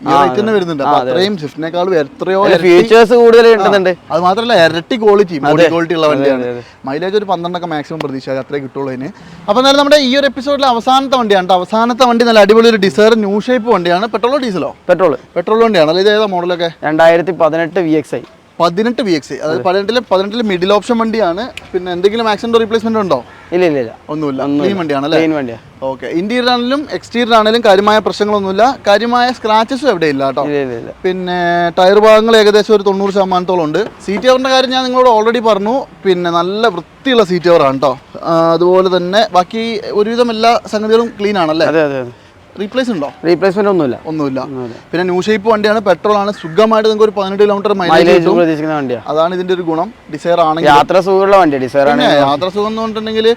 ഈ റേറ്റ് തന്നെ വരുന്നുണ്ട്. അത്രയും സ്വിഫ്റ്റിനേക്കാളും എത്രയോ ഫീച്ചേഴ്സ് കൂടുതൽ അത് മാത്രമല്ല ഇരട്ടി ക്വാളിറ്റി ക്വാളിറ്റി ഉള്ള വണ്ടിയാണ്. മൈലേജ് ഒരു പന്ത്രണ്ടൊക്കെ മാക്സിമം പ്രതീക്ഷ അത്രേ കിട്ടുള്ളൂ അതിന്. അപ്പൊ എന്നാലും നമ്മുടെ ഈ ഒരു എപ്പിസോഡിലെ അവസാനത്തെ വണ്ടിയാണ്. അവസാനത്തെ വണ്ടി നല്ല അടിപൊളി ഒരു ഡിസയർ ന്യൂ ഷേപ്പ് വണ്ടിയാണ്. പെട്രോളോ ഡീസലോ? പെട്രോൾ പെട്രോൾ വണ്ടിയാണ് അല്ലെ ഇത് ഏതാ മോഡലൊക്കെ? രണ്ടായിരത്തി പതിനെട്ട് വി എക്സ് ഐ പതിനെട്ട് വി എക്സ് അതായത് പതിനെട്ടിൽ പതിനെട്ടിൽ മിഡിൽ ഓപ്ഷൻ വണ്ടിയാണ്. പിന്നെ എന്തെങ്കിലും ആക്സിഡന്റ് റീപ്ലേസ്മെന്റ് ഉണ്ടോ? ഇല്ല ഇല്ല ഇല്ല. ഒന്നുമില്ല. ക്ലീൻ വണ്ടിയാണ് അല്ലേ ക്ലീൻ വണ്ടിയാണ് ഓക്കെ ഇന്റീരിയർ ആണെങ്കിലും എക്സ്റ്റീരിയർ ആണെങ്കിലും കാര്യമായ പ്രശ്നങ്ങളൊന്നുമില്ല കാര്യമായ സ്ക്രാച്ചസും എവിടെ ഇല്ല കേട്ടോ പിന്നെ ടയർ ഭാഗങ്ങൾ ഏകദേശം ഒരു തൊണ്ണൂറ് ശതമാനത്തോളം ഉണ്ട്. സീറ്റ് കവറിന്റെ കാര്യം ഞാൻ നിങ്ങളോട് ഓൾറെഡി പറഞ്ഞു. പിന്നെ നല്ല വൃത്തിയുള്ള സീറ്റ് കവറാണ് കേട്ടോ. അതുപോലെ തന്നെ ബാക്കി ഒരുവിധം എല്ലാ സംഗതികളും ക്ലീൻ ആണല്ലേ? അതെ അതെ. റീപ്ലേസ് ഉണ്ടോ? റീപ്ലേസ്മെന്റ് ഒന്നുമില്ല. ഒന്നുമില്ല. പിന്നെ ന്യൂ ഷേപ്പ് വണ്ടിയാണ് പെട്രോൾ ആണ്. സുഖമായിട്ട് നിങ്ങൾക്ക് ഒരു പതിനെട്ട് കിലോമീറ്റർ മൈലേജ് പ്രതീക്ഷിക്കുന്ന വണ്ടിയാ. അതാണ് ഇതിന്റെ ഒരു ഗുണം. ഡിസയർ ആണെങ്കിൽ യാത്ര സുഖമുള്ള വണ്ടിയാ ഡിസൈർ ആണ് യാത്ര സുഖം എന്ന് പറഞ്ഞിട്ടുണ്ടെങ്കിൽ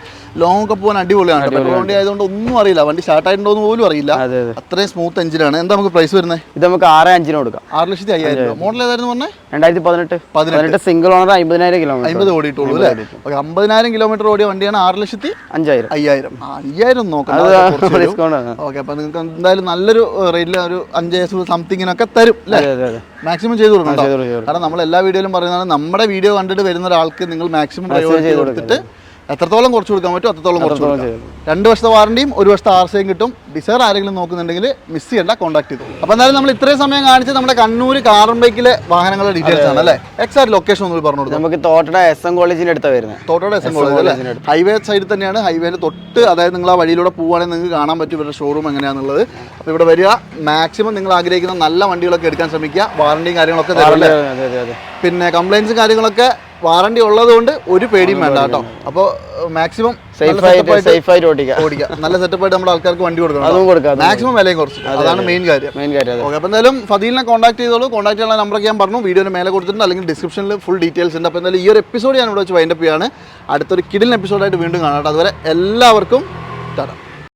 ലോങ് ഒക്കെ പോകാൻ അടിപൊളിയാണ് പെട്രോൾ വണ്ടി ആയതുകൊണ്ട് ഒന്നും അറിയില്ല. വണ്ടി സ്റ്റാർട്ട് ആയിട്ടുണ്ടോ എന്ന് പോലും അറിയില്ല. അതെ അതെ. അത്രയും സ്മൂത്ത് എഞ്ചിനാണ് എന്താ നമുക്ക് പ്രൈസ് വരുന്നത് ഇത് നമുക്ക് ആറ് അഞ്ചിന് കൊടുക്കാം. ആറ് ലക്ഷത്തി അയ്യായിരം രൂപ. മോഡൽ ഏതായിരുന്നു പറഞ്ഞത് രണ്ടായിരത്തി പതിനെട്ട്. പതിനെട്ട്. സിംഗിൾ ഓണർ അമ്പതിനായിരം കിലോമീറ്റർ അമ്പത് ഓടിയിട്ടുള്ളൂ അല്ലേ? ഓക്കെ അമ്പതിനായിരം കിലോമീറ്റർ ഓടിയ വണ്ടിയാണ് ആറ് ലക്ഷത്തി അഞ്ചായിരം. അയ്യായിരം. അയ്യായിരം നോക്കാം. ഓക്കെ അപ്പൊ എന്തായാലും നല്ലൊരു റേറ്റിൽ ഒരു അഞ്ച് സംതിങ്ങിനൊക്കെ തരും മാക്സിമം ചെയ്ത് കൊടുക്കണം. കാരണം നമ്മൾ എല്ലാ വീഡിയോയിലും പറയുന്നതാണ് നമ്മുടെ വീഡിയോ കണ്ടിട്ട് വരുന്ന ഒരാൾക്ക് നിങ്ങൾ മാക്സിമം ചെയ്ത് കൊടുത്തിട്ട് എത്രത്തോളം കുറച്ച് കൊടുക്കാൻ പറ്റും അത്രത്തോളം കുറച്ച് കൊടുക്കാം. രണ്ട് വർഷത്തെ വാറണ്ടിയും ഒരു വർഷത്തെ ആർസയും കിട്ടും. ഡിസൈർ ആരെങ്കിലും നോക്കുന്നുണ്ടെങ്കിൽ മിസ് ചെയ്യേണ്ട കോൺടാക്ട് ചെയ്തു. അപ്പോൾ എന്തായാലും നമ്മൾ ഇത്രയും സമയം കാണിച്ച് നമ്മുടെ കണ്ണൂർ കാറും ബൈക്കിലെ വാഹനങ്ങളുടെ ഡീറ്റെയിൽസ് ആണ് അല്ലേ? എക്സാക്ട് ലൊക്കേഷൻ ഒന്ന് പറഞ്ഞു കൊടുക്കും. നമുക്ക് തോട്ടട എസ് എം കോളേജിന്റെ അടുത്ത് വരുന്നത്. തോട്ടട എസ് എം കോളേജ് അല്ലേ? ഹൈവേ സൈഡിൽ തന്നെയാണ്. ഹൈവേയിൽ തൊട്ട് അതായത് നിങ്ങൾ ആ വഴിയിലൂടെ പോവുകയാണെങ്കിൽ നിങ്ങൾക്ക് കാണാൻ പറ്റും ഇവരുടെ ഷോറൂം എങ്ങനെയാണെന്നുള്ളത് അപ്പോൾ ഇവിടെ വരിക. മാക്സിമം നിങ്ങൾ ആഗ്രഹിക്കുന്ന നല്ല വണ്ടികളൊക്കെ എടുക്കാൻ ശ്രമിക്കുക. വാറണ്ടിയും കാര്യങ്ങളൊക്കെ പിന്നെ കംപ്ലൈൻസും കാര്യങ്ങളൊക്കെ വാറണ്ടി ഉള്ളതുകൊണ്ട് ഒരു പേടിയും വേണ്ട കേട്ടോ. അപ്പോൾ മാക്സിമം സേഫ് ആയിട്ട് സേഫ് ആയിട്ട് ഓടിക്കാം. ഓടിക്കാം. നല്ല സെറ്റപ്പ് ആയിട്ട് നമ്മൾ ആൾക്കാർക്ക് വണ്ടി കൊടുക്കണം അതും കൊടുക്കാം മാക്സിമം വിലയും കുറച്ച്. അതാണ് മെയിൻ കാര്യം. മെയിൻ കാര്യം ഓക്കെ അപ്പോൾ എന്തായാലും ഫദീലിനെ കോൺടാക്ട് ചെയ്തോളൂ. കോൺടാക്ട് ചെയ്യാനുള്ള നമ്പറൊക്കെ ഞാൻ പറഞ്ഞു. വീഡിയോ മേലെ കൊടുത്തിട്ടുണ്ട്. അല്ലെങ്കിൽ ഡിസ്ക്രിപ്ഷനിൽ ഫുൾ ഡീറ്റെയിൽസ് ഉണ്ട്. അപ്പോൾ എന്തായാലും ഈ ഒരു എപ്പിസോഡ് ഞാൻ ഇവിടെ വെച്ച് വൈൻഡപ്പ് ചെയ്യാണ്. അടുത്തൊരു കിഡിൽ എപ്പിസോഡായിട്ട് വീണ്ടും കാണാം കേട്ടോ. അതുവരെ എല്ലാവർക്കും ടാറ്റ.